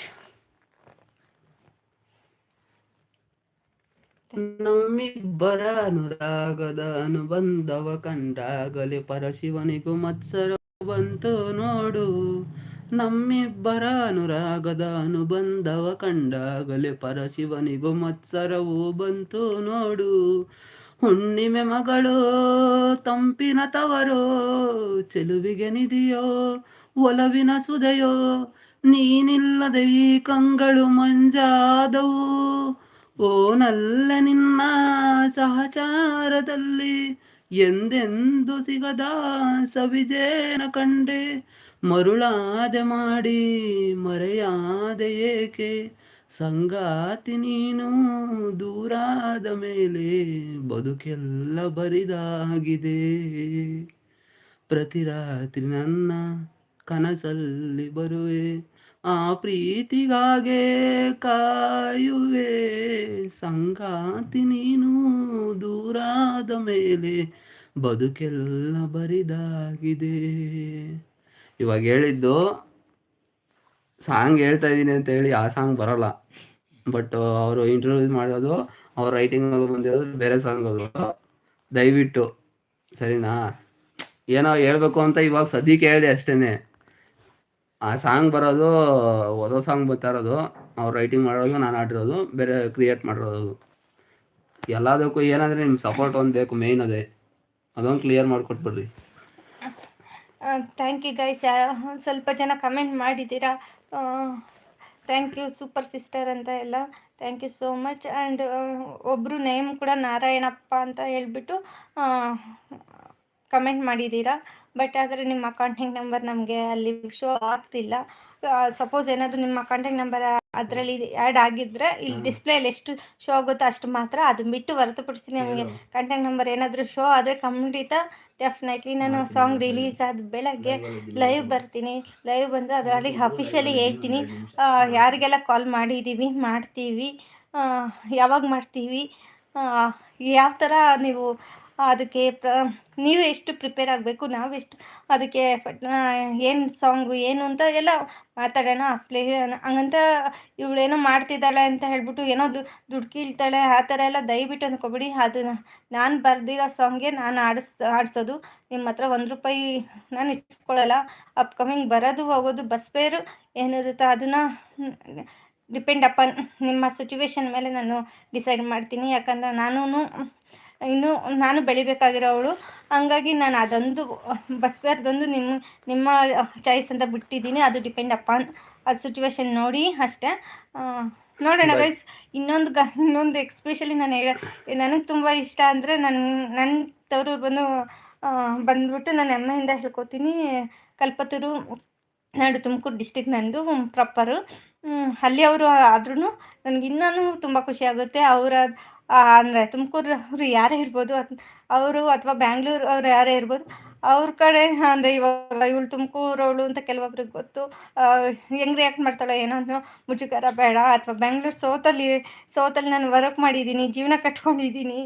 ನಮ್ಮಿಬ್ಬರ ಅನುರಾಗದ ಅನುಬಂಧವ ಕಂಡಾಗಲೇ ಪರಶಿವನಿಗೂ ಮತ್ಸರ ಬಂತು ನೋಡು. ನಮ್ಮಿಬ್ಬರ ಅನುರಾಗದ ಅನುಬಂಧವ ಕಂಡಾಗಲೇ ಪರಶಿವನಿಗೂ ಮತ್ಸರವೂ ಬಂತು ನೋಡು. ಹುಣ್ಣಿಮೆ ಮಗಳು, ತಂಪಿನ ತವರೋ, ಚೆಲುವಿಗೆ ನಿಧಿಯೋ, ಒಲವಿನ ಸುದೆಯೋ, ನೀನಿಲ್ಲದೆ ಈ ಕಂಗಳು ಮಂಜಾದವು. ಓ ನಲ್ಲ ನಿನ್ನ ಸಹಚಾರದಲ್ಲಿ ಎಂದೆಂದು ಸಿಗದ ಸವಿಜೇನ ಕಂಡೆ ಮರುಳಾದೆ ಮಾಡಿ ಮರೆಯಾದೆ ಏಕೆ ಸಂಗಾತಿ ನೀನು ದೂರಾದ ಮೇಲೆ ಬದುಕೆಲ್ಲ ಬರಿದಾಗಿದೆ ಪ್ರತಿ ರಾತ್ರಿ ನನ್ನ ಕನಸಲ್ಲಿ ಬರುವೆ ಆ ಪ್ರೀತಿಗಾಗೆ ಕಾಯುವೆ. ಸಂಗಾತಿ ನೀನು ದೂರಾದ ಮೇಲೆ ಬದುಕೆಲ್ಲ ಬರಿದಾಗಿದೆ. ಇವಾಗ ಹೇಳಿದ್ದು, ಸಾಂಗ್ ಹೇಳ್ತಾ ಇದ್ದೀನಿ ಅಂತ ಹೇಳಿ ಆ ಸಾಂಗ್ ಬರಲ್ಲ. ಬಟ್ ಅವರು ಇಂಟ್ರೊಡ್ಯೂಸ್ ಮಾಡೋದು ಅವ್ರ ರೈಟಿಂಗ್ ಬಂದಿರೋದು, ಬೇರೆ ಸಾಂಗ್ ಅದು ದಯವಿಟ್ಟು, ಸರಿನಾ? ಏನೋ ಹೇಳ್ಬೇಕು ಅಂತ ಇವಾಗ ಸದ್ಯಕ್ಕೆ ಹೇಳಿದೆ ಅಷ್ಟೇನೆ. ಆ ಸಾಂಗ್ ಬರೋದು, ಓದೋ ಸಾಂಗ್ ಬರ್ತಾ ಇರೋದು ಅವ್ರು ರೈಟಿಂಗ್ ಮಾಡೋದು ನಾನು ಆಡಿರೋದು ಬೇರೆ ಕ್ರಿಯೇಟ್ ಮಾಡಿರೋದು. ಎಲ್ಲದಕ್ಕೂ ಏನಂದರೆ ನಿಮ್ಮ ಸಪೋರ್ಟ್ ಒಂದು ಬೇಕು ಮೇಯ್ನ್ ಅದೇ. ಅದೊಂದು ಕ್ಲಿಯರ್ ಮಾಡಿಕೊಟ್ಬಿಡ್ರಿ. ಥ್ಯಾಂಕ್ ಯು ಗೈಸ್ ಸ್ವಲ್ಪ ಜನ ಕಮೆಂಟ್ ಮಾಡಿದ್ದೀರಾ? ಥ್ಯಾಂಕ್ ಯು ಸೂಪರ್ ಸಿಸ್ಟರ್ ಅಂತ ಎಲ್ಲ. Thank you so much and ಒಬ್ಬರು ನೇಮ್ ಕೂಡ ನಾರಾಯಣಪ್ಪ ಅಂತ ಹೇಳ್ಬಿಟ್ಟು ಕಮೆಂಟ್ ಮಾಡಿದ್ದೀರಾ? ಬಟ್ ಆದರೆ ನಿಮ್ಮ ಕಾಂಟ್ಯಾಕ್ಟ್ ನಂಬರ್ ನಮಗೆ ಅಲ್ಲಿ ಶೋ ಆಗ್ತಿಲ್ಲ ಸಪೋಸ್ ಏನಾದರೂ ನಿಮ್ಮ ಕಾಂಟ್ಯಾಕ್ಟ್ ನಂಬರ್ ಅದರಲ್ಲಿ ಆ್ಯಡ್ ಆಗಿದ್ದರೆ ಇಲ್ಲಿ. ಡಿಸ್ಪ್ಲೇಲಿ ಎಷ್ಟು ಶೋ ಆಗುತ್ತೋ ಅಷ್ಟು ಮಾತ್ರ ಅದನ್ನ ಬಿಟ್ಟು ಹೊರತುಪಡಿಸಿ ನಮಗೆ. ಕಾಂಟ್ಯಾಕ್ಟ್ ನಂಬರ್ ಏನಾದರೂ ಶೋ ಆದರೆ ಖಂಡಿತ ಡೆಫಿನೆಟ್ಲಿ ನಾನು ಸಾಂಗ್. ರಿಲೀಸ್ ಆದ ಬೆಳಗ್ಗೆ. ಲೈವ್ ಬರ್ತೀನಿ ಲೈವ್ ಬಂದು ಅದರಲ್ಲಿ ಅಫಿಷಿಯಲಿ ಹೇಳ್ತೀನಿ. ಯಾರಿಗೆಲ್ಲ ಕಾಲ್ ಮಾಡಿದ್ದೀವಿ ಮಾಡ್ತೀವಿ ಯಾವಾಗ ಮಾಡ್ತೀವಿ ಯಾವ ಥರ ನೀವು ಅದಕ್ಕೆ ಪ್ರ, ನೀವು ಎಷ್ಟು ಪ್ರಿಪೇರ್ ಆಗಬೇಕು, ನಾವು ಎಷ್ಟು, ಅದಕ್ಕೆ ಏನು ಸಾಂಗು ಏನು ಅಂತ ಎಲ್ಲ ಮಾತಾಡೋಣ. ಪ್ಲೇ, ಹಂಗಂತ ಇವಳೇನೋ ಮಾಡ್ತಿದ್ದಾಳೆ ಅಂತ ಹೇಳ್ಬಿಟ್ಟು ಏನೋ ದುಡ್ಡು ಕೀಳ್ತಾಳೆ ಆ ಥರ ಎಲ್ಲ ದಯವಿಟ್ಟು ಅಂದ್ಕೊಬಿಡಿ ಅದನ್ನು ನಾನು ಬರೆದಿರೋ ಸಾಂಗ್ಗೆ ನಾನು ಆಡಿಸ್, ಆಡಿಸೋದು. ನಿಮ್ಮ ಹತ್ರ ಒಂದು ರೂಪಾಯಿ ನಾನು ಇಸ್ಕೊಳ್ಳಲ್ಲ. ಅಪ್ಕಮಿಂಗ್ ಬರೋದು ಹೋಗೋದು ಬಸ್ ಬೇರು ಏನಿರುತ್ತೋ ಅದನ್ನು ಡಿಪೆಂಡ್ ಅಪಾನ್ ನಿಮ್ಮ ಸಿಚುವೇಶನ್ ಮೇಲೆ ನಾನು ಡಿಸೈಡ್ ಮಾಡ್ತೀನಿ. ಯಾಕಂದ್ರೆ ನಾನು ಇನ್ನೂ ನಾನು ಬೆಳಿಬೇಕಾಗಿರೋವಳು. ಹಂಗಾಗಿ ನಾನು ಅದೊಂದು ಬಸ್ಬಾರ್ದೊಂದು ನಿಮ್ಮ ನಿಮ್ಮ ಚಾಯ್ಸ್ ಅಂತ ಬಿಟ್ಟಿದ್ದೀನಿ. ಅದು ಡಿಪೆಂಡ್ ಅಪಾನ್ ಅದು ಸಿಚುವೇಶನ್ ನೋಡಿ ಅಷ್ಟೇ. ನೋಡೋಣ ಗೈಸ್ ಇನ್ನೊಂದು ಗ ಇನ್ನೊಂದು ಎಕ್ಸ್ಪೆಷಲಿ ನಾನು ಹೇಳ ನನಗೆ ತುಂಬ ಇಷ್ಟ ಅಂದರೆ ನನ್ನ ನನ್ನ ತವರು ಬಂದು ಬಂದ್ಬಿಟ್ಟು ನಾನು ಹೆಮ್ಮೆಯಿಂದ ಹೇಳ್ಕೊತೀನಿ. ಕಲ್ಪತೂರು ನಾಡು ತುಮಕೂರು ಡಿಸ್ಟಿಕ್ ನಂದು ಪ್ರಾಪರು ಅಲ್ಲಿ ಅವರು ಆದ್ರೂ ನನಗೆ ಇನ್ನೂ ತುಂಬ ಖುಷಿ ಆಗುತ್ತೆ. ಅವರ ಅಂದರೆ ತುಮಕೂರು ಅವರು ಯಾರೇ ಇರ್ಬೋದು ಅವರು ಅಥವಾ ಬ್ಯಾಂಗ್ಳೂರು ಅವ್ರು ಯಾರೇ ಇರ್ಬೋದು, ಅವ್ರ ಕಡೆ, ಅಂದರೆ ಇವಾಗ ಇವಳು ತುಮಕೂರವಳು ಅಂತ ಕೆಲವೊಬ್ರಿಗೆ ಗೊತ್ತು ಹೆಂಗೆ ರಿಯಾಕ್ಟ್ ಮಾಡ್ತಾಳೋ ಏನೋ ಅನ್ನೋ ಮುಜುಗರ ಬೇಡ, ಅಥವಾ ಬ್ಯಾಂಗ್ಳೂರು ಸೋತಲ್ಲಿ ಸೋತಲ್ಲಿ ನಾನು ವರ್ಕ್ ಮಾಡಿದ್ದೀನಿ, ಜೀವನ ಕಟ್ಕೊಂಡಿದ್ದೀನಿ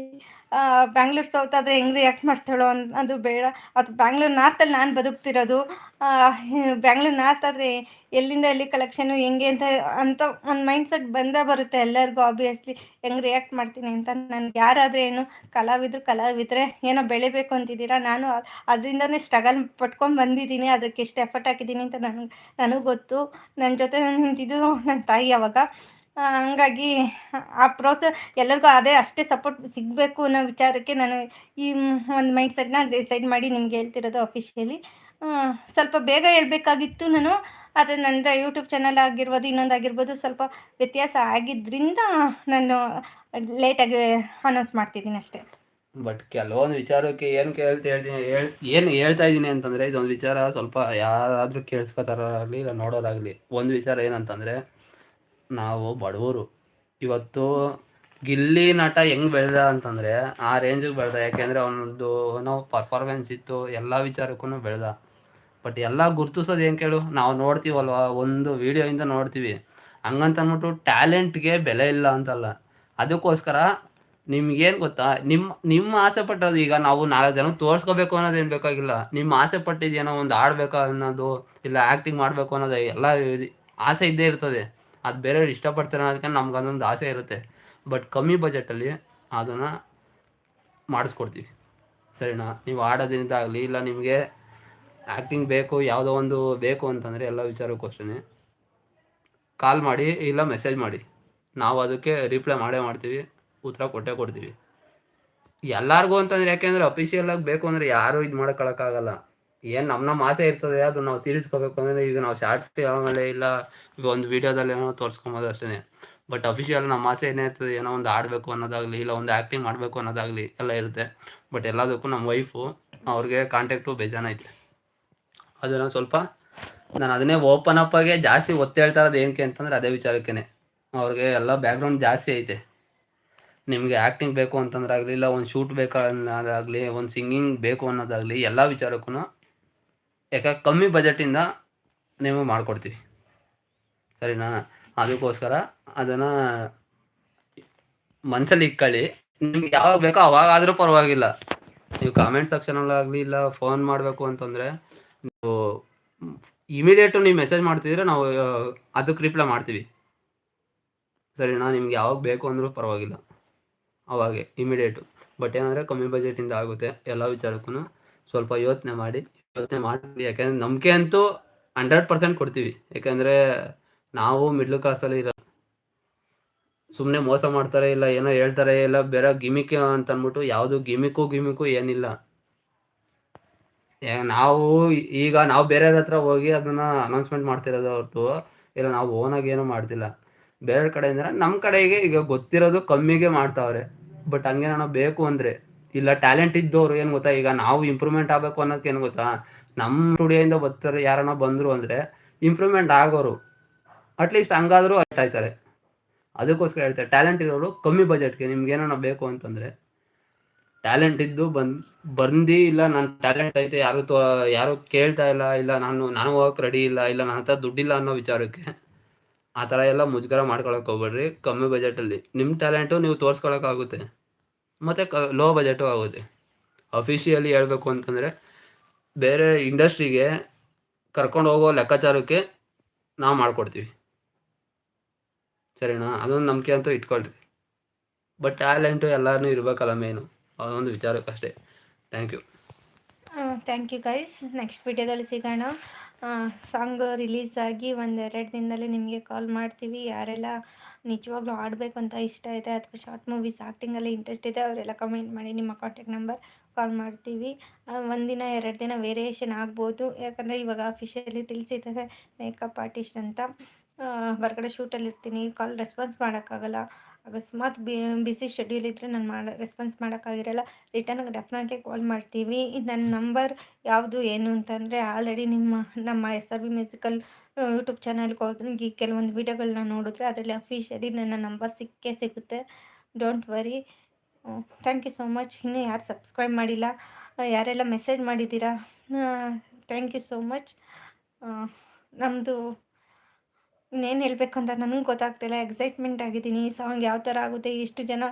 ಬ್ಯಾಂಗ್ಳೂರು ಸೌತ್ ಆದರೆ ಹೆಂಗೆ ರಿಯಾಕ್ಟ್ ಮಾಡ್ತಾಳೋ ಅನ್, ಅದು ಬೇಡ. ಅದು ಬ್ಯಾಂಗ್ಳೂರ್ ನಾರ್ತಲ್ಲಿ ನಾನು ಬದುಕ್ತಿರೋದು ಬ್ಯಾಂಗ್ಳೂರ್ ನಾರ್ತ್ ಆದರೆ ಎಲ್ಲಿಂದ ಎಲ್ಲಿ ಕಲೆಕ್ಷನು ಹೆಂಗೆ ಅಂತ ಅಂತ ಒಂದು ಮೈಂಡ್ಸೆಟ್ ಬಂದೇ ಬರುತ್ತೆ ಎಲ್ಲರಿಗೂ ಆಬ್ವಿಯಸ್ಲಿ ಹೆಂಗೆ ರಿಯಾಕ್ಟ್ ಮಾಡ್ತೀನಿ ಅಂತ ನನಗೆ ಯಾರಾದ್ರೂ ಏನು ಕಲಾವಿದ್ರು, ಕಲಾವಿದ್ರೆ ಏನೋ ಬೆಳಿಬೇಕು ಅಂತಿದ್ದೀರಾ? ನಾನು ಅದರಿಂದನೇ ಸ್ಟ್ರಗಲ್ ಪಟ್ಕೊಂಡು ಬಂದಿದ್ದೀನಿ. ಅದಕ್ಕೆ ಎಷ್ಟು ಎಫರ್ಟ್ ಹಾಕಿದ್ದೀನಿ ಅಂತ ನನಗೆ ನನಗೆ ಗೊತ್ತು. ನನ್ನ ಜೊತೆ ನಾನು ನಿಂತಿದ್ದು ನನ್ನ ತಾಯಿ ಅವಾಗ. ಹಂಗಾಗಿ ಆ ಪ್ರೋಸ ಎಲ್ಲರಿಗೂ ಅದೇ ಅಷ್ಟೇ ಸಪೋರ್ಟ್ ಸಿಗಬೇಕು ಅನ್ನೋ ವಿಚಾರಕ್ಕೆ ನಾನು ಈ ಒಂದು ಮೈಂಡ್ ಸೆಟ್ನ ಡಿಸೈಡ್ ಮಾಡಿ ನಿಮ್ಗೆ ಹೇಳ್ತಿರೋದು ಅಫಿಷಿಯಲಿ ಸ್ವಲ್ಪ ಬೇಗ ಹೇಳಬೇಕಾಗಿತ್ತು ನಾನು, ಆದರೆ ನಂದು ಯೂಟ್ಯೂಬ್ ಚಾನಲ್ ಆಗಿರ್ಬೋದು, ಇನ್ನೊಂದು ಆಗಿರ್ಬೋದು ಸ್ವಲ್ಪ ವ್ಯತ್ಯಾಸ ಆಗಿದ್ದರಿಂದ ನಾನು ಲೇಟಾಗಿ ಅನೌನ್ಸ್ ಮಾಡ್ತಿದ್ದೀನಿ ಅಷ್ಟೇ. ಬಟ್ ಕೆಲವೊಂದು ವಿಚಾರಕ್ಕೆ ಏನು ಕೇಳ್ತಾ ಹೇಳ್ತೀನಿ, ಹೇಳ್, ಏನು ಹೇಳ್ತಾ ಇದ್ದೀನಿ ಅಂತಂದರೆ, ಇದೊಂದು ವಿಚಾರ ಸ್ವಲ್ಪ ಯಾರಾದರೂ ಕೇಳಿಸ್ಕೊತಾರಾಗಲಿ ಇಲ್ಲ ನೋಡೋರಾಗಲಿ ಒಂದು ವಿಚಾರ ಏನಂತಂದರೆ ನಾವು ಬಡವರು. ಇವತ್ತು ಗಿಲ್ಲಿ ನಾಟ ಹೆಂಗ್ ಬೆಳೆದ ಅಂತಂದರೆ ಆ ರೇಂಜಿಗೆ ಬೆಳೆದ. ಯಾಕೆಂದರೆ ಅವನದ್ದು ಏನೋ ಪರ್ಫಾರ್ಮೆನ್ಸ್ ಇತ್ತು, ಎಲ್ಲ ವಿಚಾರಕ್ಕೂ ಬೆಳೆದ. ಬಟ್ ಎಲ್ಲ ಗುರ್ತಿಸೋದು ಏನು ಕೇಳು, ನಾವು ನೋಡ್ತೀವಲ್ವ? ಒಂದು ವೀಡಿಯೋಯಿಂದ ನೋಡ್ತೀವಿ. ಹಂಗಂತ ಅಂದ್ಬಿಟ್ಟು ಟ್ಯಾಲೆಂಟ್ಗೆ ಬೆಲೆ ಇಲ್ಲ ಅಂತಲ್ಲ. ಅದಕ್ಕೋಸ್ಕರ ನಿಮ್ಗೇನು ಗೊತ್ತಾ? ನಿಮ್ಮ ನಿಮ್ಮ ಆಸೆ ಪಟ್ಟದ್ದು ಈಗ ನಾವು ನಾಲ್ಕು ಜನ ತೋರಿಸ್ಕೋಬೇಕು ಅನ್ನೋದೇನು ಬೇಕಾಗಿಲ್ಲ. ನಿಮ್ಮ ಆಸೆ ಪಟ್ಟಿದ್ದೇನೋ ಒಂದು ಆಡಬೇಕು ಅನ್ನೋದು, ಇಲ್ಲ ಆ್ಯಕ್ಟಿಂಗ್ ಮಾಡಬೇಕು ಅನ್ನೋದು, ಎಲ್ಲ ಆಸೆ ಇದ್ದೇ ಇರ್ತದೆ. ಅದು ಬೇರೆಯವ್ರು ಇಷ್ಟಪಡ್ತಾರೆ ಅನ್ನೋದಕ್ಕೆ ನಮ್ಗೆ ಅದೊಂದು ಆಸೆ ಇರುತ್ತೆ. ಬಟ್ ಕಮ್ಮಿ ಬಜೆಟಲ್ಲಿ ಅದನ್ನು ಮಾಡಿಸ್ಕೊಡ್ತೀವಿ. ಸರಿನಾ? ನೀವು ಆಡೋದ್ರಿಂದ ಆಗಲಿ, ಇಲ್ಲ ನಿಮಗೆ ಆ್ಯಕ್ಟಿಂಗ್ ಬೇಕು, ಯಾವುದೋ ಒಂದು ಬೇಕು ಅಂತಂದರೆ ಎಲ್ಲ ವಿಚಾರಕ್ಕೂ ಅಷ್ಟೇ ಕಾಲ್ ಮಾಡಿ, ಇಲ್ಲ ಮೆಸೇಜ್ ಮಾಡಿ. ನಾವು ಅದಕ್ಕೆ ರಿಪ್ಲೈ ಮಾಡೇ ಮಾಡ್ತೀವಿ, ಉತ್ತರ ಕೊಟ್ಟೇ ಕೊಡ್ತೀವಿ. ಎಲ್ಲರಿಗೂ ಅಂತಂದ್ರೆ ಯಾಕೆಂದರೆ ಅಫಿಷಿಯಲಾಗಿ ಬೇಕು ಅಂದರೆ ಯಾರೂ ಇದು ಮಾಡೋಕ್ಕಾಗಲ್ಲ ಏನು ನಮ್ಮ ನಮ್ಮ ಆಸೆ ಇರ್ತದೆ ಅದು ನಾವು ತೀರಿಸ್ಕೋಬೇಕು ಅಂದ್ರೆ ಈಗ ನಾವು ಶಾರ್ಟ್ ಆಮೇಲೆ ಇಲ್ಲ, ಈಗ ಒಂದು ವಿಡಿಯೋದಲ್ಲಿ ಏನೋ ತೋರಿಸ್ಕೊಬೋದು ಅಷ್ಟೇ ಬಟ್ ಅಫಿಷಿಯಲ್ ನಮ್ಮ ಆಸೆ ಏನೇ ಇರ್ತದೆ, ಏನೋ ಒಂದು ಆಡಬೇಕು ಅನ್ನೋದಾಗಲಿ, ಇಲ್ಲ ಒಂದು ಆ್ಯಕ್ಟಿಂಗ್ ಮಾಡಬೇಕು ಅನ್ನೋದಾಗಲಿ ಎಲ್ಲ ಇರುತ್ತೆ. ಬಟ್ ಎಲ್ಲದಕ್ಕೂ ನಮ್ಮ ವೈಫು ಅವ್ರಿಗೆ ಕಾಂಟ್ಯಾಕ್ಟು ಬೇಜಾನೈತೆ ಅದನ್ನು ಸ್ವಲ್ಪ ನಾನು ಅದನ್ನೇ ಓಪನ್ ಅಪ್ ಆಗಿ ಜಾಸ್ತಿ ಒತ್ತು ಹೇಳ್ತಾ ಇರೋದು ಏನಕ್ಕೆ ಅಂತಂದ್ರೆ ಅದೇ ವಿಚಾರಕ್ಕೇನೆ. ಅವ್ರಿಗೆ ಎಲ್ಲ ಬ್ಯಾಕ್ಗ್ರೌಂಡ್ ಜಾಸ್ತಿ ಐತೆ. ನಿಮಗೆ ಆ್ಯಕ್ಟಿಂಗ್ ಬೇಕು ಅಂತಂದ್ರೆ ಆಗಲಿ ಇಲ್ಲ ಒಂದು ಶೂಟ್ ಬೇಕು ಅನ್ನೋದಾಗಲಿ, ಒಂದು ಸಿಂಗಿಂಗ್ ಬೇಕು ಅನ್ನೋದಾಗಲಿ, ಎಲ್ಲ ವಿಚಾರಕ್ಕೂ ಯಾಕೆ ಕಮ್ಮಿ ಬಜೆಟಿಂದ ನೀವು ಮಾಡಿಕೊಡ್ತೀವಿ. ಸರಿನಾ? ಅದಕ್ಕೋಸ್ಕರ ಅದನ್ನು ಮನಸ್ಸಲ್ಲಿ ಇಟ್ಕೊಳ್ಳಿ. ನಿಮ್ಗೆ ಯಾವಾಗ ಬೇಕೋ ಅವಾಗಾದರೂ ಪರವಾಗಿಲ್ಲ. ನೀವು ಕಾಮೆಂಟ್ ಸೆಕ್ಷನಲ್ಲಾಗಲಿ ಇಲ್ಲ ಫೋನ್ ಮಾಡಬೇಕು ಅಂತಂದರೆ ನೀವು ಇಮಿಡಿಯೇಟು ನೀವು ಮೆಸೇಜ್ ಮಾಡ್ತಿದ್ರೆ ನಾವು ಅದಕ್ಕೆ ರಿಪ್ಲೈ ಮಾಡ್ತೀವಿ. ಸರಿನಾ? ನಿಮ್ಗೆ ಯಾವಾಗ ಬೇಕು ಅಂದರೂ ಪರವಾಗಿಲ್ಲ. ಅವಾಗೆ ಇಮಿಡಿಯೇಟು ಬಟ್ ಏನಂದರೆ ಕಮ್ಮಿ ಬಜೆಟಿಂದ ಆಗುತ್ತೆ. ಎಲ್ಲ ವಿಚಾರಕ್ಕೂ ಸ್ವಲ್ಪ ಯೋಚನೆ ಮಾಡಿ ಯೋಚನೆ ಮಾಡಿ ಯಾಕಂದ್ರೆ ನಂಬಿಕೆ ಅಂತೂ ಹಂಡ್ರೆಡ್ ಪರ್ಸೆಂಟ್ ಕೊಡ್ತೀವಿ. ಯಾಕಂದ್ರೆ ನಾವು ಮಿಡ್ಲ್ ಕ್ಲಾಸಲ್ಲಿ ಇರೋ ಸುಮ್ಮನೆ ಮೋಸ ಮಾಡ್ತಾರೆ ಇಲ್ಲ ಏನೋ ಹೇಳ್ತಾರೆ ಇಲ್ಲ ಬೇರೆ ಗಿಮಿಕ್ ಅಂತ ಅಂದ್ಬಿಟ್ಟು ಯಾವುದು ಗಿಮಿಕ್ಕು ಗಿಮಿಕ್ಕು ಏನಿಲ್ಲ. ನಾವು ಈಗ ನಾವು ಬೇರೆಯವ್ರ ಹತ್ರ ಹೋಗಿ ಅದನ್ನ ಅನೌನ್ಸ್ಮೆಂಟ್ ಮಾಡ್ತಿರೋದು ಹೊರತು, ಇಲ್ಲ ನಾವು ಓನಾಗಿ ಏನೂ ಮಾಡ್ತಿಲ್ಲ. ಬೇರೆ ಕಡೆಯಿಂದ ನಮ್ಮ ಕಡೆಗೆ ಈಗ ಗೊತ್ತಿರೋದು ಕಮ್ಮಿಗೆ ಮಾಡ್ತಾವ್ರೆ. ಬಟ್ ಹಂಗೆ ಬೇಕು ಅಂದರೆ ಇಲ್ಲ ಟ್ಯಾಲೆಂಟ್ ಇದ್ದವರು ಏನು ಗೊತ್ತಾ? ಈಗ ನಾವು ಇಂಪ್ರೂವ್ಮೆಂಟ್ ಆಗಬೇಕು ಅನ್ನೋದಕ್ಕೆ ಏನು ಗೊತ್ತಾ? ನಮ್ಮ ಸ್ಟುಡಿಯೋಯಿಂದ ಬರ್ತಾರೆ, ಯಾರನ್ನ ಬಂದರು ಅಂದರೆ ಇಂಪ್ರೂವ್ಮೆಂಟ್ ಆಗೋರು. ಅಟ್ಲೀಸ್ಟ್ ಹಂಗಾದರೂ ಆಯ್ತಾರೆ ಅದಕ್ಕೋಸ್ಕರ ಹೇಳ್ತಾರೆ ಟ್ಯಾಲೆಂಟ್ ಇರೋರು ಕಮ್ಮಿ ಬಜೆಟ್ಗೆ ನಿಮ್ಗೆ ಏನೋ ಬೇಕು ಅಂತಂದರೆ ಟ್ಯಾಲೆಂಟ್ ಇದ್ದು ಬಂದು ಬಂದು ಇಲ್ಲ ನನ್ನ ಟ್ಯಾಲೆಂಟ್ ಐತೆ, ಯಾರು ತೋ, ಯಾರು ಕೇಳ್ತಾ ಇಲ್ಲ ಇಲ್ಲ ನಾನು ನಾನು ಹೋಗಕ್ಕೆ ರೆಡಿ ಇಲ್ಲ ಇಲ್ಲ ನನ್ನ ಹತ್ರ ದುಡ್ಡಿಲ್ಲ ಅನ್ನೋ ವಿಚಾರಕ್ಕೆ ಆ ಥರ ಎಲ್ಲ ಮುಜುಗರ ಮಾಡ್ಕೊಳಕ್ಕೆ ಹೋಗ್ಬೇಡ್ರಿ. ಕಮ್ಮಿ ಬಜೆಟಲ್ಲಿ ನಿಮ್ಮ ಟ್ಯಾಲೆಂಟು ನೀವು ತೋರಿಸ್ಕೊಳಕ್ಕಾಗುತ್ತೆ ಮತ್ತು ಕ ಲೋ ಬಜೆಟು ಆಗುತ್ತೆ ಅಫಿಷಿಯಲಿ ಹೇಳಬೇಕು ಅಂತಂದರೆ, ಬೇರೆ ಇಂಡಸ್ಟ್ರಿಗೆ ಕರ್ಕೊಂಡು ಹೋಗೋ ಲೆಕ್ಕಾಚಾರಕ್ಕೆ ನಾವು ಮಾಡಿಕೊಡ್ತೀವಿ. ಸರಿನಾ? ಅದೊಂದು ನಂಬಿಕೆ ಅಂತೂ ಇಟ್ಕೊಳ್ರಿ. ಬಟ್ ಟ್ಯಾಲೆಂಟು ಎಲ್ಲರೂ ಇರಬೇಕಲ್ಲ ಮೇನು ಅದೊಂದು ವಿಚಾರಕ್ಕಷ್ಟೇ. Thank you thank you guys next ವಿಡಿಯೋದಲ್ಲಿ ಸಿಗೋಣ. ಸಾಂಗ್ ರಿಲೀಸ್ ಆಗಿ ಒಂದೆರಡು ದಿನದಲ್ಲಿ ನಿಮಗೆ ಕಾಲ್ ಮಾಡ್ತೀವಿ. ಯಾರೆಲ್ಲ ನಿಜವಾಗ್ಲೂ ಆಡಬೇಕು ಅಂತ ಇಷ್ಟ ಇದೆ ಅಥವಾ ಶಾರ್ಟ್ ಮೂವೀಸ್ ಆ್ಯಕ್ಟಿಂಗಲ್ಲಿ ಇಂಟ್ರೆಸ್ಟ್ ಇದೆ, ಅವರೆಲ್ಲ ಕಮೆಂಟ್ ಮಾಡಿ ನಿಮ್ಮ ಕಾಂಟ್ಯಾಕ್ಟ್ ನಂಬರ್ ಕಾಲ್ ಮಾಡ್ತೀವಿ. ಒಂದಿನ, ಎರಡು ದಿನ ವೇರಿಯೇಷನ್ ಆಗ್ಬೋದು. ಯಾಕಂದರೆ ಇವಾಗ ಅಫಿಷಿಯಲಿ ತಿಳಿಸಿದ್ದಾರೆ ಮೇಕಪ್ ಆರ್ಟಿಸ್ಟ್ ಅಂತ. ಹೊರಗಡೆ ಶೂಟಲ್ಲಿರ್ತೀನಿ ಕಾಲ್ ರೆಸ್ಪಾನ್ಸ್ ಮಾಡೋಕ್ಕಾಗಲ್ಲ. ಅಕಸ್ಮಾತ್ ಬಿಸಿ ಶೆಡ್ಯೂಲ್ ಇದ್ದರೆ ನಾನು ಮಾಡೋ ರೆಸ್ಪಾನ್ಸ್ ಮಾಡೋಕ್ಕಾಗಿರಲ್ಲ. ರಿಟರ್ನ್ಗೆ ಡೆಫಿನೆಟ್ಲಿ ಕಾಲ್ ಮಾಡ್ತೀವಿ. ನನ್ನ ನಂಬರ್ ಯಾವುದು, ಏನು ಅಂತಂದರೆ ಆಲ್ರೆಡಿ ನಿಮ್ಮ, ನಮ್ಮ S R B musical YouTube ಚಾನಲ್ಗೆ ಈ ಕೆಲವೊಂದು ವೀಡಿಯೋಗಳನ್ನ ನೋಡಿದ್ರೆ ಅದರಲ್ಲಿ ಅಫಿಷಿಯಲಿ ನನ್ನ ನಂಬರ್ ಸಿಕ್ಕೇ ಸಿಗುತ್ತೆ. Don't worry thank you so much ಇನ್ನೂ ಯಾರು ಸಬ್ಸ್ಕ್ರೈಬ್ ಮಾಡಿಲ್ಲ ಯಾರೆಲ್ಲ ಮೆಸೇಜ್ ಮಾಡಿದ್ದೀರಾ ಥ್ಯಾಂಕ್ ಯು ಸೋ ಮಚ್ ನಮ್ಮದು ಇನ್ನೇನು ಹೇಳಬೇಕು ಅಂತ ನನಗೆ ಗೊತ್ತಾಗ್ತಿಲ್ಲ. ಎಕ್ಸೈಟ್ಮೆಂಟ್ ಆಗಿದ್ದೀನಿ. ಈ ಸಾಂಗ್ ಯಾವ ಥರ ಆಗುತ್ತೆ, ಎಷ್ಟು ಜನ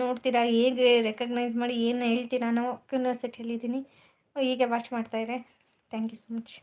ನೋಡ್ತೀರಾ, ಹೇಗೆ ರೆಕಗ್ನೈಸ್ ಮಾಡಿ, ಏನು ಹೇಳ್ತೀರಾ ಅನ್ನೋ ಕ್ಯೂರಿಯಾಸಿಟಿಯಲ್ಲಿದ್ದೀನಿ ಹೀಗೆ ವಾಚ್ ಮಾಡ್ತಾಯಿದ್ರೆ ಥ್ಯಾಂಕ್ ಯು ಸೊ ಮಚ್